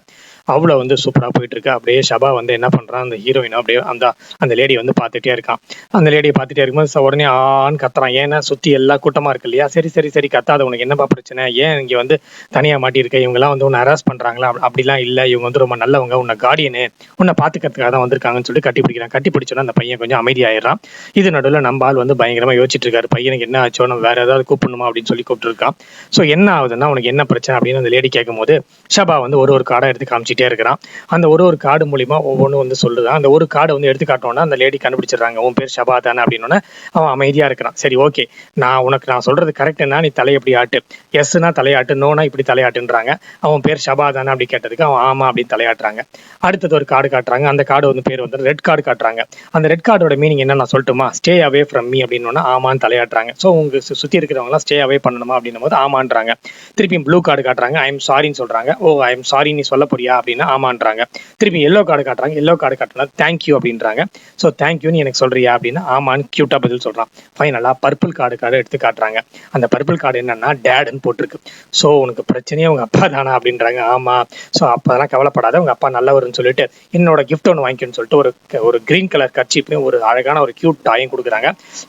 அவ்வளோ வந்து சூப்பரா போயிட்டு இருக்கு அப்படியே ஷபா வந்து என்ன பண்றான் அந்த ஹீரோயின் அப்படியே அந்த அந்த லேடி வந்து பார்த்துட்டே இருக்கான். அந்த லேடியை பார்த்துட்டே இருக்கும்போது உடனே ஆன்னு கத்துறான். ஏன்னா சுத்தி எல்லா கூட்டமா இருக்கு இல்லையா? சரி சரி சரி கத்தாத உனக்கு என்னப்பா பிரச்சனை? ஏன் இங்க வந்து தனியா மாட்டியிருக்க? இவங்கெல்லாம் வந்து உன்னை ஹராஸ் பண்றாங்களா? அப்படிலாம் இல்ல. இவங்க வந்து ரொம்ப நல்லவங்க. உன்னை கார்டியனு உன்னை பார்த்துக்கிறதுக்காக தான் வந்திருக்காங்கன்னு சொல்லிட்டு கட்டி பிடிக்கிறான். கட்டி பிடிச்சோன்னா அந்த பையன் கொஞ்சம் அமைதியாயிடுறான். இது நடுவில் நம்ம ஆள் வந்து பயங்கரமா யோசிச்சுட்டு இருக்காரு. பையனுக்கு என்ன ஆச்சோ? நம்ம வேற ஏதாவது கூப்பிடணுமா? அப்படின்னு சொல்லி கூப்பிட்டுருக்கான். ஸோ என்ன ஆகுதுன்னா உனக்கு என்ன பிரச்சனை? அப்படின்னு அந்த லேடி கேட்கும்போது ஷபா வந்து ஒரு ஒரு கார்டை எடுத்து பேசிக்கிட்டே இருக்கிறான். அந்த ஒரு ஒரு கார்டு மூலிமா ஒவ்வொன்றும் வந்து சொல்லுதான் அந்த ஒரு கார்டை வந்து எடுத்து காட்டோன்னா அந்த லேடி கண்டுபிடிச்சிடுறாங்க. உன் பேர் ஷபா தானே அப்படின்னு அவன் அமைதியாக இருக்கிறான். சரி ஓகே. நான் உனக்கு நான் சொல்றது கரெக்டுனா நீ தலை எப்படி ஆட்டு. எஸ்னா தலையாட்டு நோனா இப்படி தலையாட்டுன்றாங்க. அவன் பேர் ஷபா தானே அப்படி கேட்டதுக்கு அவன் ஆமா அப்படின்னு தலையாட்டுறாங்க. அடுத்தது ஒரு கார்டு காட்டுறாங்க. அந்த கார்டு வந்து பேர் வந்து ரெட் கார்டு காட்டுறாங்க. அந்த ரெட் கார்டோட மீனிங் என்ன நான் சொல்லட்டுமா? ஸ்டே அவே ஃப்ரம் மீ அப்படின்னு ஆமான்னு தலையாட்டுறாங்க. ஸோ உங்க சு- இருக்கிறவங்களாம் ஸ்டே அவே பண்ணணுமா அப்படின்னும் போது ஆமான்றாங்க. திருப்பியும் ப்ளூ கார்டு காட்டுறாங்க. ஐ எம் சாரின்னு சொல்றாங்க. ஓ ஐ எம் சாரி நீ சொல்ல போறியா? அப்படின்னா ஆமான்றாங்க. திருப்பி எல்லோ கார்டு காட்டுறாங்க. எல்லோ கார்டு காட்டினா தேங்க்யூ அப்படின்றாங்க. ஸோ தேங்க்யூன்னு எனக்கு சொல்றியா அப்படின்னா ஆமான்னு கியூட்டா பதில் சொல்றான். ஃபைனலா பர்பிள் கார்டு கார்டு எடுத்து காட்டுறாங்க. அந்த பர்பிள் கார்டு என்னன்னா டேடுன்னு போட்டிருக்கு. ஸோ உனக்கு பிரச்சனையே உங்க அப்பா தானா அப்படின்றாங்க. ஆமா. ஸோ அப்பதான் கவலைப்படாத உங்க அப்பா நல்லவர்னு சொல்லிட்டு என்னோட கிஃப்ட் ஒன்று வாங்கிக்கணும்னு சொல்லிட்டு ஒரு ஒரு கிரீன் கலர் கட்சிப்பையும் ஒரு அழகான ஒரு கியூட் டாயும் கொடுக்குறாங்க.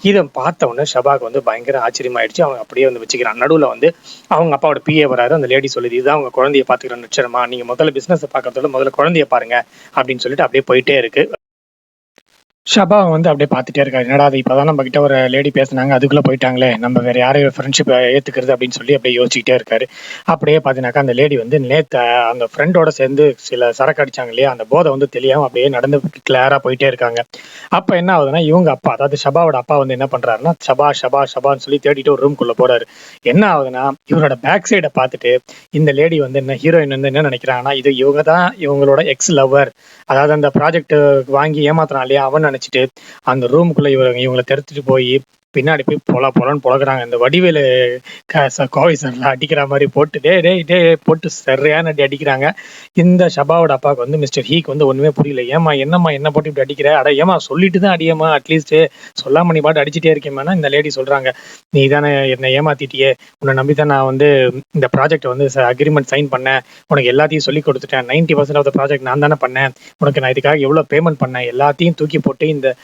இதை பார்த்த உடனே ஷபாக் வந்து பயங்கர ஆச்சரியமாயிடுச்சு. அவங்க அப்படியே வந்து வச்சுக்கிறான். நடுவில் வந்து அவங்க அப்பாவோட பிஏ வராரு. அந்த லேடி சொல்லுது இதுதான் அவங்க குழந்தைய பார்த்துக்கிற நிச்சயமா நீங்க முதல்ல பிசினஸ் பார்க்கறதோட முதல்ல குழந்தைய பாருங்க அப்படின்னு சொல்லிட்டு அப்படியே போயிட்டே இருக்கு. ஷபா வந்து அப்படியே பார்த்துட்டே இருக்காரு. என்னடா அது இப்போதான் நம்ம கிட்ட ஒரு லேடி பேசுனாங்க அதுக்குள்ளே போயிட்டாங்களே. நம்ம வேற யாரையும் ஃப்ரெண்ட்ஷிப் ஏற்றுக்கிறது அப்படின்னு சொல்லி அப்படியே யோசிச்சுக்கிட்டே இருக்காரு. அப்படியே பார்த்தீங்கன்னாக்கா அந்த லேடி வந்து நேற்று அந்த ஃப்ரெண்டோட சேர்ந்து சில சரக்கு அடிச்சாங்க இல்லையா? அந்த போதை வந்து தெரியாம அப்படியே நடந்து கிளியராக போயிட்டே இருக்காங்க. அப்போ என்ன ஆகுதுன்னா இவங்க அப்பா அதாவது ஷபாவோட அப்பா வந்து என்ன பண்றாருன்னா ஷபா ஷபா ஷபான்னு சொல்லி தேடிட்டு ஒரு ரூம்குள்ளே போறாரு. என்ன ஆகுதுன்னா இவரோட பேக் சைடை பார்த்துட்டு இந்த லேடி வந்து என்ன ஹீரோயின் வந்து என்ன நினைக்கிறாங்கன்னா இது இவங்க தான் இவங்களோட எக்ஸ் லவர் அதாவது அந்த ப்ராஜெக்ட் வாங்கி ஏமாத்தினான் இல்லையா? அவன் நினச்சிட்டு அந்த ரூமுக்குள்ள இவங்க இவங்களை தெரிச்சிட்டு போய் பின்னாடி போய் பொல பொலன்னு பொழக்கிறாங்க இந்த வடிவேலு க- கோவை சார்ல அடிக்கிற மாதிரி போட்டு டே டே டே போட்டு சரியான அடி அடிக்கிறாங்க. இந்த ஷபாவோட அப்பாவுக்கு வந்து மிஸ்டர் ஹீக் வந்து ஒண்ணுமே புரியல. ஏமா என்னம்மா என்ன போட்டு இப்படி அடிக்கிற? அட ஏமா சொல்லிட்டு தான் அடியேம்மா அட்லீஸ்ட் சொல்லாம நீ பாட்டு அடிச்சிட்டே இருக்கேம்மானா இந்த லேடி சொல்றாங்க. நீ தானே என்னை ஏமாத்திட்டியே. உன்னை நம்பி தான் நான் வந்து இந்த ப்ராஜெக்ட் வந்து அக்ரிமெண்ட் சைன் பண்ணேன். உனக்கு எல்லாத்தையும் சொல்லி கொடுத்துட்டேன். Ninety percent of the project நான் தானே பண்ணேன். உனக்கு நான் இதுக்காக எவ்வளோ பேமெண்ட் பண்ணேன்? எல்லாத்தையும் தூக்கி போட்டு இந்த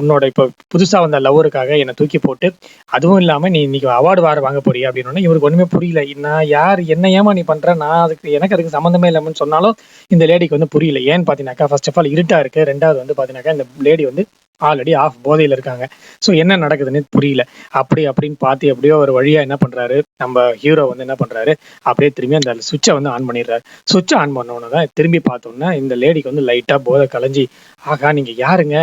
உன்னோட இப்போ புதுசாக வந்த லவருக்காக என்னை தூக்கி போட்டு அதுவும் இல்லாமல் நீ இன்னைக்கு அவார்டு வார வாங்க போறியா அப்படின்னு இவருக்கு ஒன்றுமே புரியல. நான் யார் என்ன ஏமா நீ பண்ற? நான் அதுக்கு எனக்கு அதுக்கு சம்மந்தமே இல்லைன்னு சொன்னாலும் இந்த லேடிக்கு வந்து புரியல. ஏன்னு பார்த்தீங்கன்னாக்கா ஃபர்ஸ்ட் ஆஃப் ஆல் இருட்டா இருக்கு. ரெண்டாவது வந்து பார்த்தீங்கன்னாக்கா இந்த லேடி வந்து ஆல்ரெடி ஆஃப் போதையில் இருக்காங்க. ஸோ என்ன நடக்குதுன்னு புரியல. அப்படி அப்படின்னு பார்த்து எப்படியோ ஒரு வழியாக என்ன பண்ணுறாரு நம்ம ஹீரோ வந்து என்ன பண்ணுறாரு அப்படியே திரும்பி அந்த சுவிட்சை வந்து ஆன் பண்ணிடுறாரு. சுவிட்சை ஆன் பண்ணோன்னு தான் திரும்பி பார்த்தோம்னா இந்த லேடிக்கு வந்து லைட்டாக போதை கலைஞ்சி ஆகா நீங்கள் யாருங்க?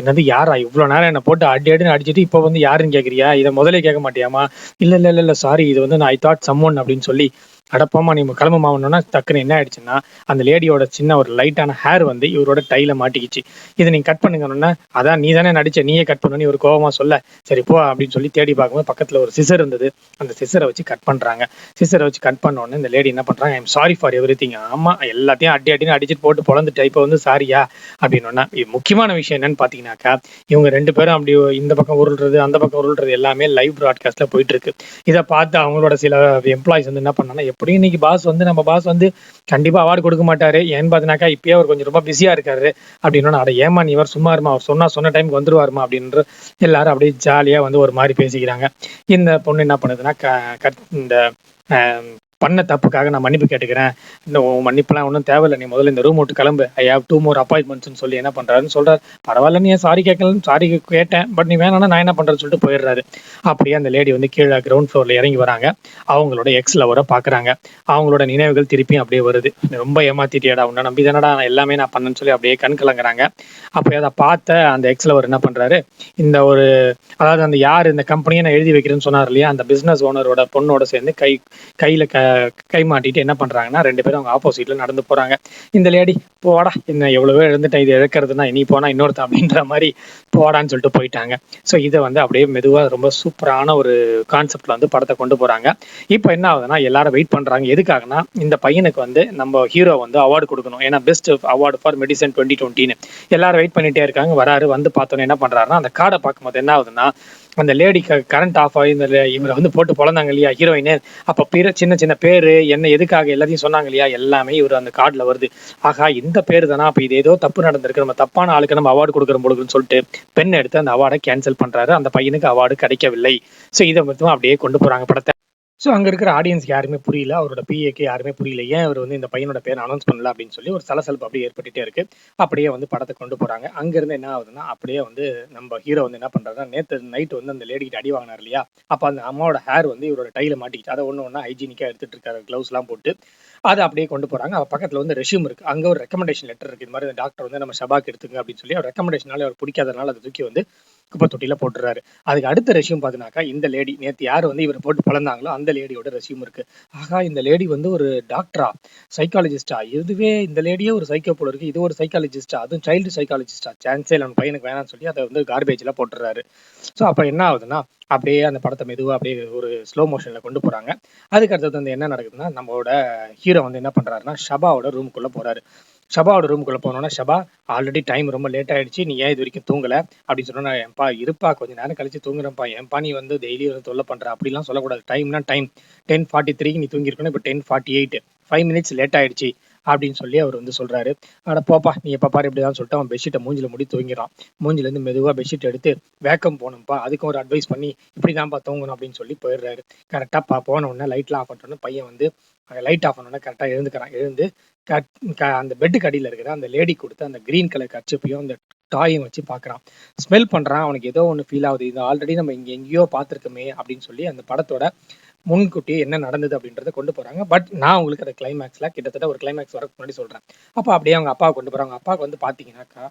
என்னது யாரா? இவ்வளோ நேரம் என்னை போட்டு அடி அடின்னு அடிச்சிட்டு இப்போ வந்து யாருன்னு கேட்குறியா இதை முதலே கேட்க மாட்டியாமா? இல்லை இல்லை இல்லை இல்லை சாரி இது வந்து நான் ஐ தாட் சம்மோன் அப்படின்னு சொல்லி அடப்பாமா நீ கிளம்புமாவணும்னா டக்குன்னு என்ன ஆயிடுச்சுன்னா அந்த லேடியோட சின்ன ஒரு லைட்டான ஹேர் வந்து இவரோட டைல மாட்டிக்கிச்சு. இதை நீங்க கட் பண்ணுங்கன்னா அதான் நீ தானே நடிச்ச நீயே கட் பண்ணு ஒரு கோவமா சொல்ல சரி போ அப்படின்னு சொல்லி தேடி பார்க்கும்போது பக்கத்துல ஒரு சிசர் இருந்தது. அந்த சிசரை வச்சு கட் பண்றாங்க. சிசரை வச்சு கட் பண்ண உடனே இந்த லேடி என்ன பண்றாங்க I'm sorry for everything ஆமா எல்லாத்தையும் அடி அடின்னு அடிச்சுட்டு போட்டு பொழந்துட்டு இப்போ வந்து சாரியா அப்படின்னு முக்கியமான விஷயம் என்னன்னு பாத்தீங்கன்னாக்கா இவங்க ரெண்டு பேரும் அப்படி இந்த பக்கம் உருள்றது அந்த பக்கம் உருள்றது எல்லாமே லைவ் ப்ராட்காஸ்ட்ல போயிட்டு இருக்கு. இதை பார்த்து அவங்களோட சில எம்ப்ளாயிஸ் வந்து என்ன பண்ணாங்கன்னா எப்படியும் இன்னைக்கு பாஸ் வந்து நம்ம பாஸ் வந்து கண்டிப்பா அவார்டு கொடுக்க மாட்டாரு. ஏன்னு பார்த்தீங்கன்னாக்கா இப்பயே அவர் கொஞ்சம் ரொம்ப பிஸியா இருக்காரு. அப்படின்னு அட ஏமா நீ இவர் சும்மா இருமா அவர் சொன்னா சொன்ன டைமுக்கு வந்துருவாருமா அப்படின்ற எல்லாரும் அப்படியே ஜாலியா வந்து ஒரு மாதிரி பேசிக்கிறாங்க. இந்த பொண்ணு என்ன பண்ணுதுன்னா க- இந்த பண்ண தப்புக்காக நான் மன்னிப்பு கேட்டுக்கிறேன். இந்த உன் மன்னிப்புலாம் ஒன்றும் தேவையில்லை. நீ முதல்ல இந்த ரூம் விட்டு கிளம்பு. ஐ ஹேவ் டூ மோர் அப்பாயின்மெண்ட்ஸ்னு சொல்லி என்ன பண்ணுறாருன்னு சொல்கிறார் பரவாயில்ல நீ சாரி கேட்கலன்னு சாரி கேட்டேன். பட் நீ வேணாம்னா நான் என்ன பண்ணுறேன்னு சொல்லிட்டு போயிடுறாரு. அப்படியே அந்த லேடி வந்து கீழே கிரவுண்ட் ஃப்ளோரில் இறங்கி வராங்க. அவங்களோட எக்ஸ் லவரை பார்க்குறாங்க அவங்களோட நினைவுகள் திருப்பியும் அப்படியே வருது. ரொம்ப ஏமாத்திட்டியாடா உன்னை நம்பி தானடா நான் எல்லாமே நான் பண்ணேன்னு சொல்லி அப்படியே கண் கலங்குறாங்க. அப்போ அதை பார்த்த அந்த எக்ஸ் லவர் என்ன பண்ணுறாரு இந்த ஒரு அதாவது அந்த யார் இந்த கம்பெனியை நான் எழுதி வைக்கிறேன்னு சொன்னார் இல்லையா? அந்த பிஸ்னஸ் ஓனரோட பொண்ணோட சேர்ந்து கை கையில் க கை மாட்டிட்டு என்ன பண்றாங்கன்னா ரெண்டு பேரும் அவங்க ஆப்போசிட்ல நடந்து போறாங்க. இந்த லேடி போடா என்ன எவ்வளவோ எழுந்துட்டேன் இது இழக்கிறதுனா இனி போனா இன்னொருத்த அப்படின்ற மாதிரி போடான்னு சொல்லிட்டு போயிட்டாங்க. ஸோ இதை வந்து அப்படியே மெதுவாக ரொம்ப சூப்பரான ஒரு கான்செப்ட்ல வந்து படத்தை கொண்டு போறாங்க. இப்போ என்ன ஆகுதுன்னா எல்லாரும் வெயிட் பண்றாங்க. எதுக்காகனா இந்த பையனுக்கு வந்து நம்ம ஹீரோ வந்து அவார்டு கொடுக்கணும். ஏன்னா best award for medicine twenty டுவெண்ட்டின்னு எல்லாரும் வெயிட் பண்ணிட்டே இருக்காங்க. வராரு வந்து பார்த்தோன்னே என்ன பண்றாருன்னா அந்த கார்டை பார்க்கும்போது என்ன ஆகுதுன்னா அந்த லேடி கரண்ட் ஆஃப் ஆகி இந்த இவரை வந்து போட்டு பிறந்தாங்க இல்லையா ஹீரோயின் அப்போ பிற சின்ன சின்ன பேர் என்ன எதுக்காக எல்லாத்தையும் சொன்னாங்க இல்லையா எல்லாமே இவர் அந்த கார்டில் வருது. ஆகா இந்த பேர் தானா? அப்போ இது ஏதோ தப்பு நடந்திருக்கு. நம்ம தப்பான ஆளுக்கு நம்ம அவார்டு கொடுக்குற பொழுதுன்னு சொல்லிட்டு பெண் எடுத்து அந்த அவார்டை கேன்சல் பண்ணுறாரு அந்த பையனுக்கு அவார்டு கிடைக்கவில்லை. ஸோ இதை மட்டும் அப்படியே கொண்டு போகிறாங்க படத்தை. ஸோ அங்கே இருக்கிற ஆடியன்ஸ் யாருமே புரியல. அவரோட பிஏக்கு யாருமே புரியல. ஏன் அவர் வந்து இந்த பையனோட பேர் அனௌன்ஸ் பண்ணல அப்படின்னு சொல்லி ஒரு சலசலப்பு அப்படியே ஏற்பட்டுட்டே இருக்கு. அப்படியே வந்து படத்தை கொண்டு போகிறாங்க அங்கேருந்து என்ன ஆகுதுன்னா அப்படியே வந்து நம்ம ஹீரோ வந்து என்ன பண்ணுறாருன்னா நேற்று நைட் வந்து அந்த லேடிக்கு அடி வாங்கினார் இல்லையா? அப்போ அந்த அம்மாவோட ஹேர் வந்து இவரோட டைல மாட்டிக்கிச்சு. அதை ஒன்று ஒன்றா ஹைஜீனிக்காக எடுத்துட்டு இருக்காரு. க்ளவுஸ்லாம் போட்டு அதை அப்படியே கொண்டு போகிறாங்க அவ பக்கத்தில் வந்து ரெஷ்யூம் இருக்கு. அங்கே ஒரு ரெக்கமெண்டேஷன் லெட்டர் இருக்கு. இந்த மாதிரி டாக்டர் வந்து நம்ம ஷபாக் எடுத்துங்க அப்படின்னு சொல்லி அவர் ரெக்கமெண்டேஷனால அவர் பிடிக்காதனால அதை தூக்கி வந்து குப்பை தொட்டியில போட்டுறாரு. அதுக்கு அடுத்த ரெஷ்யூம் பார்த்தினாக்கா இந்த லேடி நேத்து யார் வந்து இவரை போட்டு பழந்தாங்களோ அந்த லேடியோட ரெஷ்யூம் இருக்கு. ஆகா இந்த லேடி வந்து ஒரு டாக்டரா சைக்காலஜிஸ்டா இதுவே இந்த லேடியே ஒரு சைக்கோ போல இருக்கு. இது ஒரு சைக்காலஜிஸ்டா அதுவும் சைல்டு சைக்காலஜிஸ்டா சான்ஸே நம்ம பையனுக்கு வேணாம்னு சொல்லி அதை வந்து கார்பேஜ்ல போட்டுறாரு. ஸோ அப்ப என்ன ஆகுதுன்னா அப்படியே அந்த படத்தை மெதுவா அப்படியே ஒரு ஸ்லோ மோஷன்ல கொண்டு போறாங்க. அதுக்கு அடுத்தது வந்து என்ன நடக்குதுன்னா நம்மளோட ஹீரோ வந்து என்ன பண்றாருன்னா ஷபாவோட ரூமுக்குள்ள போறாரு. ஷபாவோட ரூமுக்குள்ள போனோன்னா ஷபா ஆல்ரெடி டைம் ரொம்ப லேட் ஆயிடுச்சு. நீ ஏன் இது வரைக்கும் தூங்கல? அப்படின்னு சொன்னா ஏன்பா இருப்பா. கொஞ்ச நேரம் கழிச்சு தூங்குறேன்ப்பா ஏன்பா நீ வந்து டெய்லி வந்து தொல்லை பண்ற? அப்படிலாம் சொல்லக்கூடாது. டைம்னா டைம் டென் ஃபார்ட்டி த்ரீக்கு நீ தூங்கியிருக்கணும். இப்போ ten forty eight five minutes late ஆயிடுச்சு. அப்படின்னு சொல்லி அவர் வந்து சொல்கிறாரு அட போப்பா நீ எப்போ பாரு இப்படிதான் சொல்லிட்டு அவன் பெட்ஷீட்டை மூஞ்சில் முடி தூங்கிறான் மூஞ்சிலேருந்து மெதுவாக பெட்ஷீட் எடுத்து வேக்கம் போகணும்ப்பா அதுக்கும் ஒரு அட்வைஸ் பண்ணி இப்படிதான்ப்பா தூங்கணும் அப்படின்னு சொல்லி போயிடுறாரு. கரெக்டாக பா போன உடனே லைட்லாம் ஆஃப் பண்ணிட்டோன்னு பையன் வந்து லைட் ஆஃப் பண்ணோடனே கரெக்டாக எழுந்துக்கிறான். எழுந்து கட்- க- அந்த பெட்டுக்கு அடியில் இருக்கிற அந்த லேடி கொடுத்து அந்த கிரீன் கலர் கர்ச்சிப்பையும் அந்த டாயும் வச்சு பார்க்கறான் ஸ்மெல் பண்ணுறான் அவனுக்கு ஏதோ ஒன்று ஃபீல் ஆகுது. இது ஆல்ரெடி நம்ம இங்கே எங்கேயோ பார்த்துருக்கோமே அப்படின்னு சொல்லி அந்த படத்தோட முன்கூட்டி என்ன நடந்தது அப்படின்றத கொண்டு போறாங்க. பட் நான் உங்களுக்கு அந்த கிளைமேக்ஸ்ல கிட்டத்தட்ட ஒரு கிளைமேக்ஸ் வரக்கு முன்னாடி சொல்றேன். அப்போ அப்படியே அவங்க அப்பா கொண்டு போறாங்க. அப்பாவுக்கு வந்து பாத்தீங்கன்னாக்கா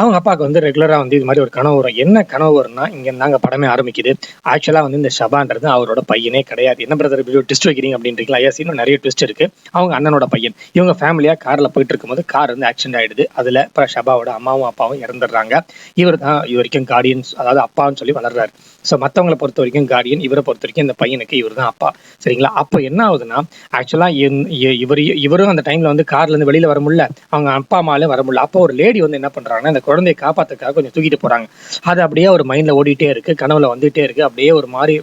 அவங்க அப்பாவுக்கு வந்து ரெகுலராக வந்து இது மாதிரி ஒரு கனவு வரும். என்ன கனவு வரும்னா இங்கே இருந்தாங்க படமே ஆரம்பிக்குது. ஆக்சுவலாக வந்து இந்த ஷபான்றது அவரோட பையனே கிடையாது. என்ன பிரதர் இப்படி ஒரு ட்விஸ்ட் வைக்கிறீங்க அப்படின்றீங்களா? ஐயா இன்னும் நிறைய ட்விஸ்ட் இருக்குது அவங்க அண்ணனோட பையன். இவங்க ஃபேமிலியாக காரில் போயிட்டு இருக்கும்போது கார் வந்து ஆக்சிடென்ட் ஆயிடுது. அதில் இப்போ ஷபாவோட அம்மாவும் அப்பாவும் இறந்துடுறாங்க. இவர் தான் இது வரைக்கும் கார்டியன்ஸ் அதாவது அப்பான்னு சொல்லி வளர்றாரு. ஸோ மற்றவங்களை பொறுத்த வரைக்கும் கார்டியன் இவரை பொறுத்த வரைக்கும் இந்த பையனுக்கு இவர் தான் அப்பா. சரிங்களா? அப்போ என்ன ஆகுதுன்னா ஆக்சுவலாக இவர் இவரும் அந்த டைமில் வந்து கார்லேருந்து வெளியில் வர முடியல. அவங்க அப்பா அம்மாலே வர முடியல. அப்போ ஒரு லேடி வந்து என்ன பண்ணுறாங்கன்னா குழந்தையை காப்பாத்துக்காக கொஞ்சம் தூக்கிட்டு போறாங்க. அது அப்படியே ஒரு மைண்ட்ல ஓடிட்டே இருக்கு. கனவுல வந்துட்டே இருக்கு. அப்படியே ஒரு மாதிரி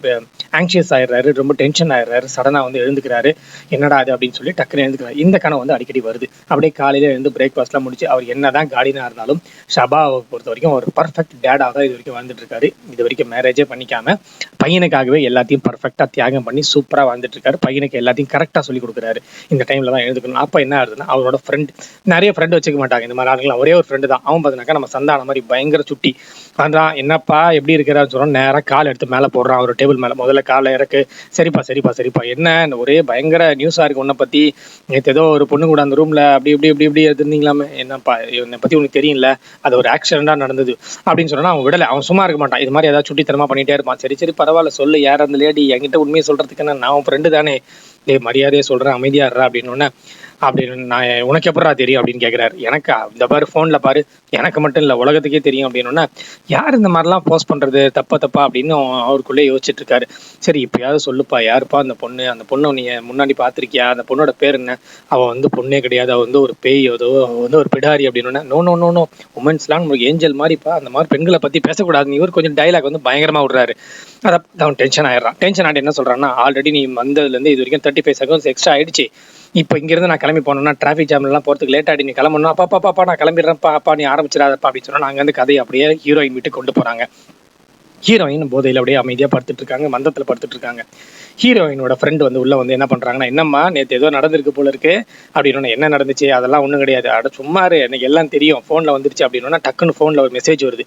ஆங்ஷியஸ் ஆயிடுறாரு ரொம்ப டென்ஷன் ஆயிடுறாரு சடனாக வந்து எழுந்துக்கிறாரு. என்னடா அது அப்படின்னு சொல்லி டக்குன்னு எழுந்துக்கிறாரு. இந்த கனவு வந்து அடிக்கடி வருது. அப்படியே காலையில் எழுந்து பிரேக்ஃபாஸ்ட்லாம் முடிச்சு அவர் என்னதான் கார்டினா இருந்தாலும் ஷபாவை பொறுத்த வரைக்கும் ஒரு பர்ஃபெக்ட் டேடாக தான் இது வரைக்கும் வாழ்ந்துட்டு இருக்காரு இது வரைக்கும் மேரேஜே பண்ணிக்காம பையனுக்காகவே எல்லாத்தையும் பர்ஃபெக்டாக தியாகம் பண்ணி சூப்பராக வாழ்ந்துட்டு இருக்காரு பையனுக்கு எல்லாத்தையும் கரெக்டாக சொல்லி கொடுக்குறாரு. இந்த டைம்ல தான் எழுந்துக்கணும். அப்போ என்ன ஆகுதுன்னா அவரோட ஃப்ரெண்ட் நிறைய ஃப்ரெண்ட் வச்சுக்க மாட்டாங்க. இந்த மாதிரி ஆளுங்களாம் ஒரே ஒரு ஃப்ரெண்டு தான். அவன் பார்த்தினாக்கா நம்ம சந்தான மாதிரி பயங்கர சுட்டி. அதான் என்னப்பா எப்படி இருக்கிறான்னு சொல்றோம் நேராக கால் எடுத்து மேலே போடுறான். அவர் டேபிள் மேலே முதல்ல காலை இறக்கு. சரிப்பா சரிப்பா சரிப்பா. என்ன இந்த ஒரே பயங்கர நியூஸா இருக்கு உன்னை பத்தி. நேற்று ஏதோ ஒரு பொண்ணு கூட அந்த ரூம்ல அப்படி இப்படி இப்படி இப்படி இருந்தீங்களாமே என்னப்பா என்னை பத்தி உனக்கு தெரியல. அது ஒரு ஆக்சிடென்டா நடந்தது. அப்படின்னு சொன்னா அவன் விடலை. அவன் சும்மா இருக்க மாட்டான். இது மாதிரி ஏதாவது சுட்டித்தனமா பண்ணிட்டே இருப்பான். சரி சரி பரவாயில்ல சொல்லு. யார் அந்த லேடி என்கிட்ட உண்மையை சொல்றதுக்கு என்ன நான் உன் ஃப்ரெண்டு தானே. டே மரியாதையை சொல்றேன். அமைதியா இருறா அப்படின்னு உடனே அப்படின்னு நான் உனக்கு எப்படா தெரியும் அப்படின்னு கேட்குறாரு எனக்கு இந்த பாரு ஃபோனில் பாரு எனக்கு மட்டும் இல்லை உலகத்துக்கே தெரியும் அப்படின்னோடனே யார் இந்த மாதிரிலாம் போஸ்ட் பண்ணுறது தப்பா தப்பா அப்படின்னு அவருக்குள்ளே யோசிச்சுட்டு இருக்காரு சரி இப்பயாவது சொல்லுப்பா யாருப்பா அந்த பொண்ணு? அந்த பொண்ணை நீ முன்னாடி பார்த்துருக்கியா? அந்த பொண்ணோட பேர் என்ன? அவள் வந்து பொண்ணே கிடையாது அவள் வந்து ஒரு பேய் ஏதோ வந்து ஒரு பிடாரி அப்படின்னு நோ நோ நோ நோ உமன்ஸ்லாம் நம்மளுக்கு ஏஞ்சல் மாதிரிப்பா அந்த மாதிரி பெண்களை பற்றி பேசக்கூடாதுன்னு இவர் கொஞ்சம் டைலாக் வந்து பயங்கரமாக விடுறாரு. அதை அவன் டென்ஷன் ஆயிடுறான். டென்ஷன் ஆகிட்டு என்ன சொல்கிறான்னா ஆல்ரெடி நீ வந்ததுலேருந்து இது வரைக்கும் தேர்ட்டி ஃபைவ் செகண்ட்ஸ் எக்ஸ்ட்ரா ஆயிடுச்சு. இப்போ இங்கிருந்து நான் கிளம்பி போனோம்னா டிராஃபிக் ஜாம்லாம் போகிறதுக்கு லேட் ஆடி நீ கிளம்பணும் அப்பா அப்பா அப்பா நான் கிளம்பிடுறேன் அப்பா நீ ஆரம்பிச்சிடாதப்பா அப்படின்னு சொன்னால் நாங்கள் வந்து கதையை அப்படியே ஹீரோயின் வீட்டுக்கு கொண்டு போகிறாங்க ஹீரோயின் போதையில் அப்படியே அமைதியாக படுத்துட்டு இருக்காங்க மந்தத்தில் படுத்துட்டு இருக்காங்க. ஹீரோயினோட ஃப்ரெண்டு வந்து உள்ள வந்து என்ன பண்றாங்கன்னா என்னம்மா நேற்று ஏதோ நடந்திருக்கு போல இருக்கு. அப்படின்னு என்ன நடந்துச்சு? அதெல்லாம் ஒன்றும் கிடையாது. அட சும்மா எனக்கு எல்லாம் தெரியும். ஃபோனில் வந்துருச்சு. அப்படின்னா டக்குன்னு ஃபோனில் ஒரு மெசேஜ் வருது.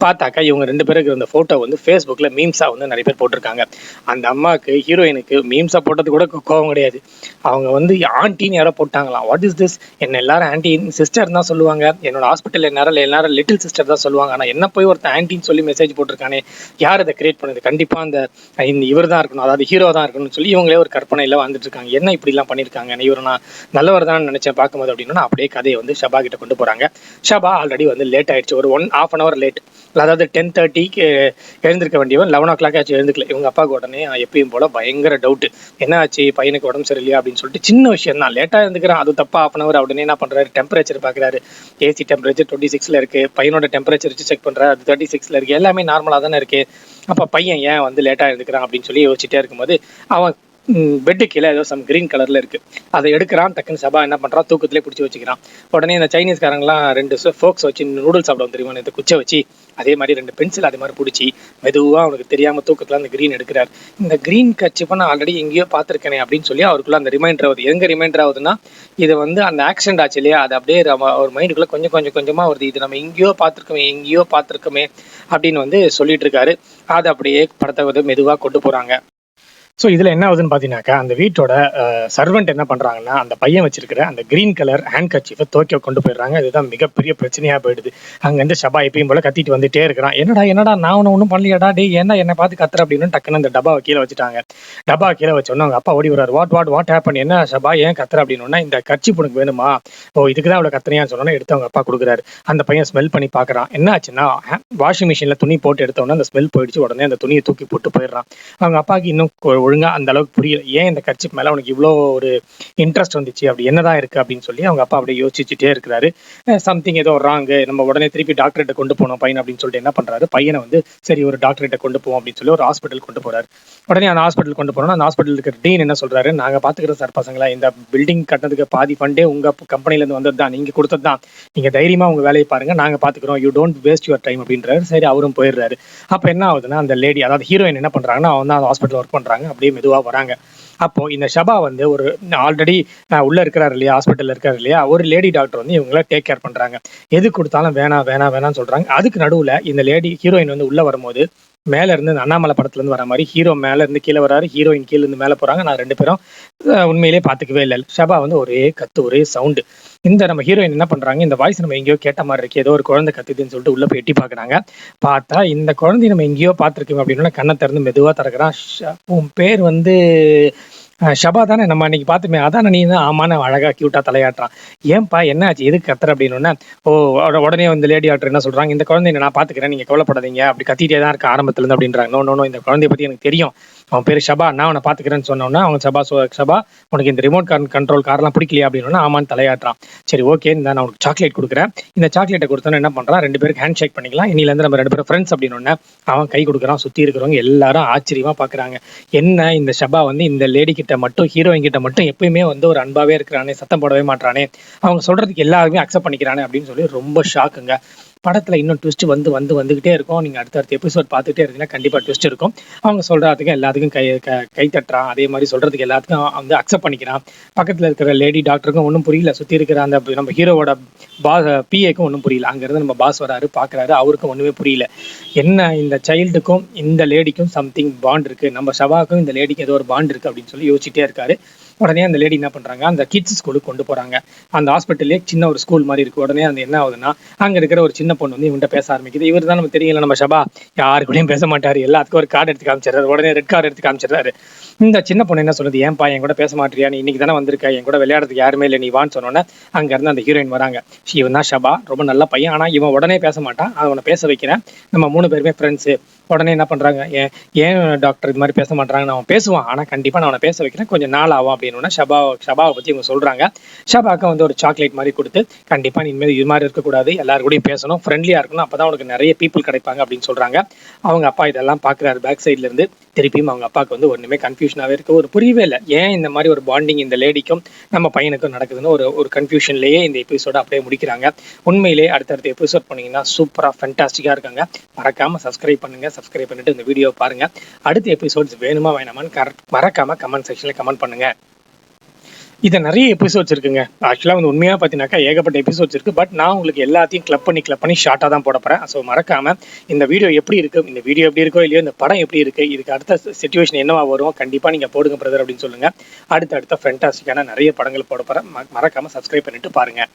பார்த்தாக்கா இவங்க ரெண்டு பேருக்கு இருந்த ஃபோட்டோ வந்து ஃபேஸ்புக்கில் மீம்ஸாக வந்து நிறைய பேர் போட்டிருக்காங்க. அந்த அம்மாவுக்கு ஹீரோயினுக்கு மீம்ஸாக போட்டது கூட கோ- கோவம் கிடையாது. அவங்க வந்து ஆண்டின்னு யாரோ போட்டாங்களாம். வாட் இஸ் திஸ் என்ன எல்லாரும் ஆன்டி சிஸ்டர் தான் சொல்லுவாங்க. என்னோட ஹாஸ்பிட்டல் எல்லாரும் எல்லாரும் லிட்டில் சிஸ்டர் தான் சொல்லுவாங்க. ஆனால் என்ன போய் ஒருத்தன் ஆன்டின்னு சொல்லி மெசேஜ் போட்டிருக்கானே. யார் அதை கிரியேட் பண்ணுது? கண்டிப்பாக அந்த இவர் தான் இருக்கணும். அதாவது ஹீரோ தான் இருக்கணும்னு சொல்லி இவங்களே ஒரு கற்பனையில் வந்துட்டு இருக்காங்க என்ன இப்படிலாம் பண்ணியிருக்காங்க இவர் நான் நல்லவர் தான் நினைச்சேன் பார்க்கும்போது அப்படின்னா அப்படியே கதையை வந்து ஷபா கிட்ட கொண்டு போறாங்க. ஷபா ஆல்ரெடி வந்து லேட் ஆயிடுச்சு. ஒரு one half an hour late அதாவது டென் தேர்ட்டிக்கு எழுந்திருக்க வேண்டியவன் லெவன் ஓ கிளாக் ஆச்சு எழுந்துக்கல இவங்க அப்பாவுக்கு உடனே எப்பயும் போல பயங்கர டவுட் என்ன ஆச்சு? பையனுக்கு உடம்பு சரியில்லையா? அப்படின்னு சொல்லிட்டு சின்ன விஷயம் தான். லேட்டாக இருந்துக்கிறான் அது தப்பா ஆஃப் அன் அவர் உடனே என்ன பண்றாரு? டெம்பரேச்சர் பார்க்குறாரு ஏசி டெம்பரேச்சர் டுவெண்ட்டி சிக்ஸ்ல இருக்கு. பையனோட டெம்பரேச்சர் வச்சு செக் பண்றாரு. அது தேர்ட்டி சிக்ஸ்ல இருக்கு. எல்லாமே நார்மலாக தானே இருக்கு. அப்போ பையன் ஏன் வந்து லேட்டாக இருந்துக்கிறான் அப்படின்னு சொல்லி யோசிச்சுட்டே இருக்கும்போது அவன் பெட்டு கீழே ஏதோ சம் கிரீன் கலர்ல இருக்கு. அதை எடுக்கிறான் டக்குன்னு சபா என்ன பண்ணுறான் தூக்கத்திலே பிடிச்சி வச்சுக்கிறான். உடனே இந்த சைனீஸ்காரங்களாம் ரெண்டு ஃபோக்ஸ் வச்சு நூடுல்ஸ் சாப்பிடுவோம் தெரியுமா இந்த குச்சை வச்சு அதே மாதிரி ரெண்டு பென்சில் அதே மாதிரி பிடிச்சி மெதுவாக அவனுக்கு தெரியாம தூக்கத்துல அந்த கிரீன் எடுக்கிறார். இந்த கிரீன் கட்சிப்பை நான் ஆல்ரெடி எங்கேயோ பார்த்துருக்கேனே அப்படின்னு சொல்லி அவருக்குள்ள அந்த ரிமைண்டர் ஆகுது. எங்க ரிமைண்டர் ஆகுதுன்னா இது வந்து அந்த ஆக்சிடென்ட் ஆச்சு இல்லையா அது அப்படியே அவர் மைண்டுக்குள்ளே மைண்டுக்குள்ள கொஞ்சம் கொஞ்சம் கொஞ்சமா வருது. இது நம்ம எங்கேயோ பார்த்துருக்கோமே எங்கேயோ பார்த்துருக்கோமே அப்படின்னு வந்து சொல்லிட்டு இருக்காரு. அதை அப்படியே படத்தை வந்து மெதுவாக கொண்டு போகிறாங்க ஸோ இதில் என்ன ஆகுதுன்னு பார்த்தீங்கன்னாக்கா அந்த வீட்டோட சர்வெண்ட் என்ன பண்ணுறாங்கன்னா அந்த பையன் வச்சிருக்கிற அந்த கிரீன் கலர் ஹேண்ட் கர்ச்சீஃபை தோக்கி கொண்டு போயிடுறாங்க. இதுதான் மிகப்பெரிய பிரச்சனையாக போயிடுது. அங்கேருந்து ஷபா எப்பயும் போல கத்திட்டு வந்துட்டே இருக்கிறான். என்னடா என்னடா நான் ஒன்று ஒன்றும் பண்ணலையாடா? டே என்ன என்னை பார்த்து கத்துற? அப்படின்னு டக்குன்னு அந்த டப்பாவை கீழே வச்சுட்டாங்க. டப்பா கீழே வச்சோன்னே அவங்க அப்பா ஓடி வர்றாரு. வாட் வாட் வாட் ஹேப்பன் என்ன ஷபா ஏன் கத்துற? அப்படின்னா இந்த கட்சி உனக்கு வேணுமா? ஓ இதுக்கு தான் அவ்வளோ கத்துறியான்னு சொன்னோன்னே எடுத்து அவங்க அப்பா கொடுக்குறாரு. அந்த பையன் ஸ்மெல் பண்ணி பார்க்குறான் என்ன ஆச்சுன்னா வாஷிங் மிஷினில் துணி போட்டு எடுத்தோன்னே அந்த ஸ்மெல் போயிடுச்சு. உடனே அந்த துணியை தூக்கி போட்டு போயிடுறான். அவங்க அப்பாவுக்கு இன்னும் ஒழுங்காக ஒழுங்கா அந்த அளவுக்கு புரியல. ஏன் இந்த கட்சி மேல உனக்கு இவ்வளோ ஒரு இன்ட்ரெஸ்ட் வந்துச்சு? அப்படி என்னதான் இருக்கு அப்படின்னு சொல்லி அவங்க அப்பா அப்படியே யோசிச்சுட்டே இருக்கிறாரு. சம்திங் ஏதோ ராங்கு நம்ம உடனே திருப்பி டாக்டர்கிட்ட கொண்டு போனோம் பையன் அப்படின்னு சொல்லிட்டு என்ன பண்றாரு? பையனை வந்து சரி ஒரு டாக்டர்கிட்ட கொண்டு போவோம் அப்படின்னு சொல்லி ஒரு ஹாஸ்பிட்டல் கொண்டு போறாரு. உடனே அந்த ஹாஸ்பிட்டல் கொண்டு போனோம் அந்த ஹாஸ்பிட்டல் இருக்கிற டீன் என்ன சொல்றாரு? நாங்க பார்த்துக்கிறோம் சார் பசங்களா இந்த பில்டிங் கட்டினதுக்கு பாதி ஃபண்டே உங்க கம்பெனில இருந்து வந்தது தான். நீங்க கொடுத்தது தான். நீங்க தைரியமா உங்க வேலையை பாருங்க நாங்க பாத்துக்கிறோம். You don't waste your time அப்படின்றாரு. சரி அவரும் போயிடுறாரு. அப்ப என்ன ஆகுதுன்னா அந்த லேடி அதாவது ஹீரோயின் என்ன பண்றாங்கன்னா அவன் தான் அந்த ஹாஸ்பிட்டல் ஒர்க் பண்றாங்க. அப்படியே மெதுவா வராங்க. அப்போ இந்த ஷபா வந்து ஒரு ஆல்ரெடி உள்ள இருக்கிறாரு இல்லையா ஹாஸ்பிட்டல்ல இருக்காரு இல்லையா ஒரு லேடி டாக்டர் வந்து இவங்கள டேக் கேர் பண்றாங்க. எது கொடுத்தாலும் வேணாம் வேணாம் வேணாம்னு சொல்றாங்க. அதுக்கு நடுவுல இந்த லேடி ஹீரோயின் வந்து உள்ள வரும்போது மேல இருந்து அண்ணாமலை படத்துல இருந்து வர மாதிரி ஹீரோ மேல இருந்து கீழே வராரு ஹீரோயின் கீழ இருந்து மேல போறாங்க. நான் ரெண்டு பேரும் உண்மையிலேயே பாத்துக்கவே இல்லை. ஷபா வந்து ஒரே கத்து ஒரே சவுண்டு இந்த நம்ம ஹீரோயின் என்ன பண்றாங்க? இந்த வாய்ஸ் நம்ம எங்கேயோ கேட்ட மாதிரி இருக்கு. ஏதோ ஒரு குழந்தை கத்துதுன்னு சொல்லிட்டு உள்ள போய் எட்டி பாக்குறாங்க பார்த்தா இந்த குழந்தைய நம்ம எங்கேயோ பார்த்துருக்கோம் அப்படின்னு கண்ணை திறந்து மெதுவா திறக்கிறான். ஷ- உன் பேர் வந்து ஷபா தானே? நம்ம அன்னைக்கு பார்த்துமே அதான் நீ தான் ஆமான அழகா கியூட்டா தலையாட்டுறான். ஏன்பா என்ன ஆச்சு? எதுக்கு கத்துற அப்படின்னு ஓ உடனே வந்து லேடி ஆக்டர் என்ன சொல்றாங்க? இந்த குழந்தைய நான் பாத்துக்கிறேன் நீங்க கவலைப்படாதீங்க. அப்படி கத்திட்டே தான் இருக்க ஆரம்பத்துல இருந்து அப்படின்றாங்க. நோ நோ நோ இந்த குழந்தைய பத்தி எனக்கு தெரியும். அவன் பேர் ஷபா. நான் அவனை பார்த்துக்கிறேன்னு சொன்னோன்னா அவன் சபா சபா உனக்கு இந்த ரிமோட் கார் கண்ட்ரோல் கார்லாம் பிடிக்கலையா அப்படின்னு ஆமான்னு தலையாட்டுறான். சரி ஓகே இந்த நான் உனக்கு சாக்லேட் கொடுக்குறேன். இந்த சாக்லேட்டை கொடுத்தோன்னு என்ன பண்றான்? ரெண்டு பேருக்கு ஹேண்ட் ஷேக் பண்ணிக்கலாம் இன்னிலேருந்து நம்ம ரெண்டு பேரும் ஃப்ரெண்ட்ஸ் அப்படின்னு அவன் கை கொடுக்குறான் சுத்தி இருக்கிறவங்க எல்லாரும் ஆச்சரியமா பாக்குறாங்க. என்ன இந்த ஷபா வந்து இந்த லேடி கிட்ட மட்டும் ஹீரோயின் கிட்ட மட்டும் எப்பயுமே வந்து ஒரு அன்பாவே இருக்கிறானே சத்தம் போடவே மாட்றானே. அவங்க சொல்றதுக்கு எல்லாருமே அக்செப்ட் பண்ணிக்கிறானே அப்படின்னு சொல்லி ரொம்ப ஷாக்குங்க படத்தில் இன்னும் ட்விஸ்ட் வந்து வந்து வந்துகிட்டே இருக்கும். நீங்கள் அடுத்தடுத்த எபிசோட் பார்த்துட்டே இருந்தீங்கன்னா கண்டிப்பாக ட்விஸ்ட் இருக்கும். அவங்க சொல்றதுக்கு எல்லாத்துக்கும் கை க- கை தட்டுறான். அதே மாதிரி சொல்கிறதுக்கு எல்லாத்துக்கும் வந்து அக்செப்ட் பண்ணிக்கிறான். பக்கத்தில் இருக்கிற லேடி டாக்டருக்கும் ஒன்றும் புரியல. சுற்றி இருக்கிற அந்த நம்ம ஹீரோவோட பா பிஏக்கும் ஒன்றும் புரியல. அங்கேருந்து நம்ம பாஸ் வராரு பார்க்குறாரு அவருக்கும் ஒன்றுமே புரியல. என்ன இந்த சைல்டுக்கும் இந்த லேடிக்கும் சம்திங் பாண்ட் இருக்குது நம்ம ஷவாக்கும் இந்த லேடிக்கும் ஏதோ ஒரு பாண்ட் இருக்குது அப்படின்னு சொல்லி யோசிச்சுட்டே இருக்காரு. உடனே அந்த லேடி என்ன பண்றாங்க? அந்த கிட்ஸ் ஸ்கூலுக்கு கொண்டு போறாங்க. அந்த ஹாஸ்பிட்டல்லே சின்ன ஒரு ஸ்கூல் மாதிரி இருக்கு. உடனே அந்த என்ன ஆகுதுன்னா அங்க இருக்கிற ஒரு சின்ன பொண்ணு வந்து இவன்கிட்ட பேச ஆரம்பிக்குது. இவர் தான் நம்ம தெரியல. நம்ம ஷபா யாரு கூடயும் பேச மாட்டாரு. எல்லாத்துக்கும் ஒரு கார்டு எடுத்து காமிச்சிடுறாரு. உடனே ரெட் கார்டு எடுத்து காமிச்சிடுறாரு. இந்த சின்ன பொண்ணு என்ன சொல்லுது? ஏன்பா என் கூட பேச மாட்டியா? நீ இன்னைக்கு தானே வந்திருக்க? என் கூட விளையாடுறதுக்கு யாருமே இல்லை. நீ வான்னு சொன்னோன்னே அங்க இருந்து அந்த ஹீரோயின் வராங்க. இவன் தான் ஷபா. ரொம்ப நல்ல பையன். ஆனா இவன் உடனே பேச மாட்டான். அவனை பேச வைக்கிறேன். நம்ம மூணு பேருமே ஃப்ரெண்ட்ஸு உடனே என்ன பண்றாங்க? ஏன் ஏன் டாக்டர் இது மாதிரி பேச மாட்டாங்கன்னு அவன் பேசுவான். ஆனா கண்டிப்பா நான் அவனை பேச வைக்கிறேன். கொஞ்சம் நாள் ஆகும் அப்படின்னு ஷபா ஷபாவை பத்தி இவங்க சொல்றாங்க. ஷபாக்கு வந்து ஒரு சாக்லேட் மாதிரி கொடுத்து கண்டிப்பா நீ இனிமேல் இது மாதிரி இருக்கக்கூடாது. எல்லாரும் கூடயும் பேசணும். ஃப்ரெண்ட்லியா இருக்கணும். அப்பதான் உனக்கு நிறைய பீப்புள் கிடைப்பாங்க அப்படின்னு சொல்றாங்க. அவங்க அப்பா இதெல்லாம் பாக்குறாரு பேக் சைட்ல இருந்து திருப்பியும் அவங்க அப்பாவுக்கு வந்து ஒண்ணுமே கன்ஃபியூஷனாகவே இருக்குது ஒரு புரியவே இல்லை. ஏன் இந்த மாதிரி ஒரு பாண்டிங் இந்த லேடிக்கும் நம்ம பையனுக்கும் நடக்குதுன்னு ஒரு ஒரு கன்ஃபியூஷன்லேயே இந்த எபிசோட அப்படியே முடிக்கிறாங்க. உண்மையிலே அடுத்தடுத்த எபிசோட் பண்ணீங்கன்னா சூப்பரா ஃபென்டாஸ்டிக்காக இருக்காங்க. மறக்காம சப்ஸ்கிரைப் பண்ணுங்க. சப்ஸ்கிரைப் பண்ணிட்டு இந்த வீடியோ பாருங்க. அடுத்த எபிசோட்ஸ் வேணுமா வேணாமான்னு கரெக்ட் மறக்காம கமெண்ட் செக்ஷன்ல கமெண்ட் பண்ணுங்க. இதை நிறைய எபிசோட்ஸ் இருக்குங்க. ஆக்சுவலாக வந்து உண்மையாக பார்த்தீங்கன்னாக்கா ஏகப்பட்ட எபிசோட்ஸ் இருக்குது பட் நான் உங்களுக்கு எல்லாத்தையும் கிளப் பண்ணி கிளப் பண்ணி ஷார்ட்டாக தான் போட போகிறேன் ஸோ மறக்காமல் இந்த வீடியோ எப்படி இருக்குது இந்த வீடியோ எப்படி இருக்கோ இல்லையோ இந்த படம் எப்படி இருக்குது இதுக்கு அடுத்த சுச்சுவேஷன் என்னவா வரும் கண்டிப்பாக நீங்கள் போடுங்க பிரதர் அப்படின்னு சொல்லுங்கள் அடுத்த அடுத்த ஃபென்டாஸ்டிக்கான நிறைய படங்கள் போட போகிறேன் மறக்காமல் சப்ஸ்கிரைப் பண்ணிட்டு பாருங்கள்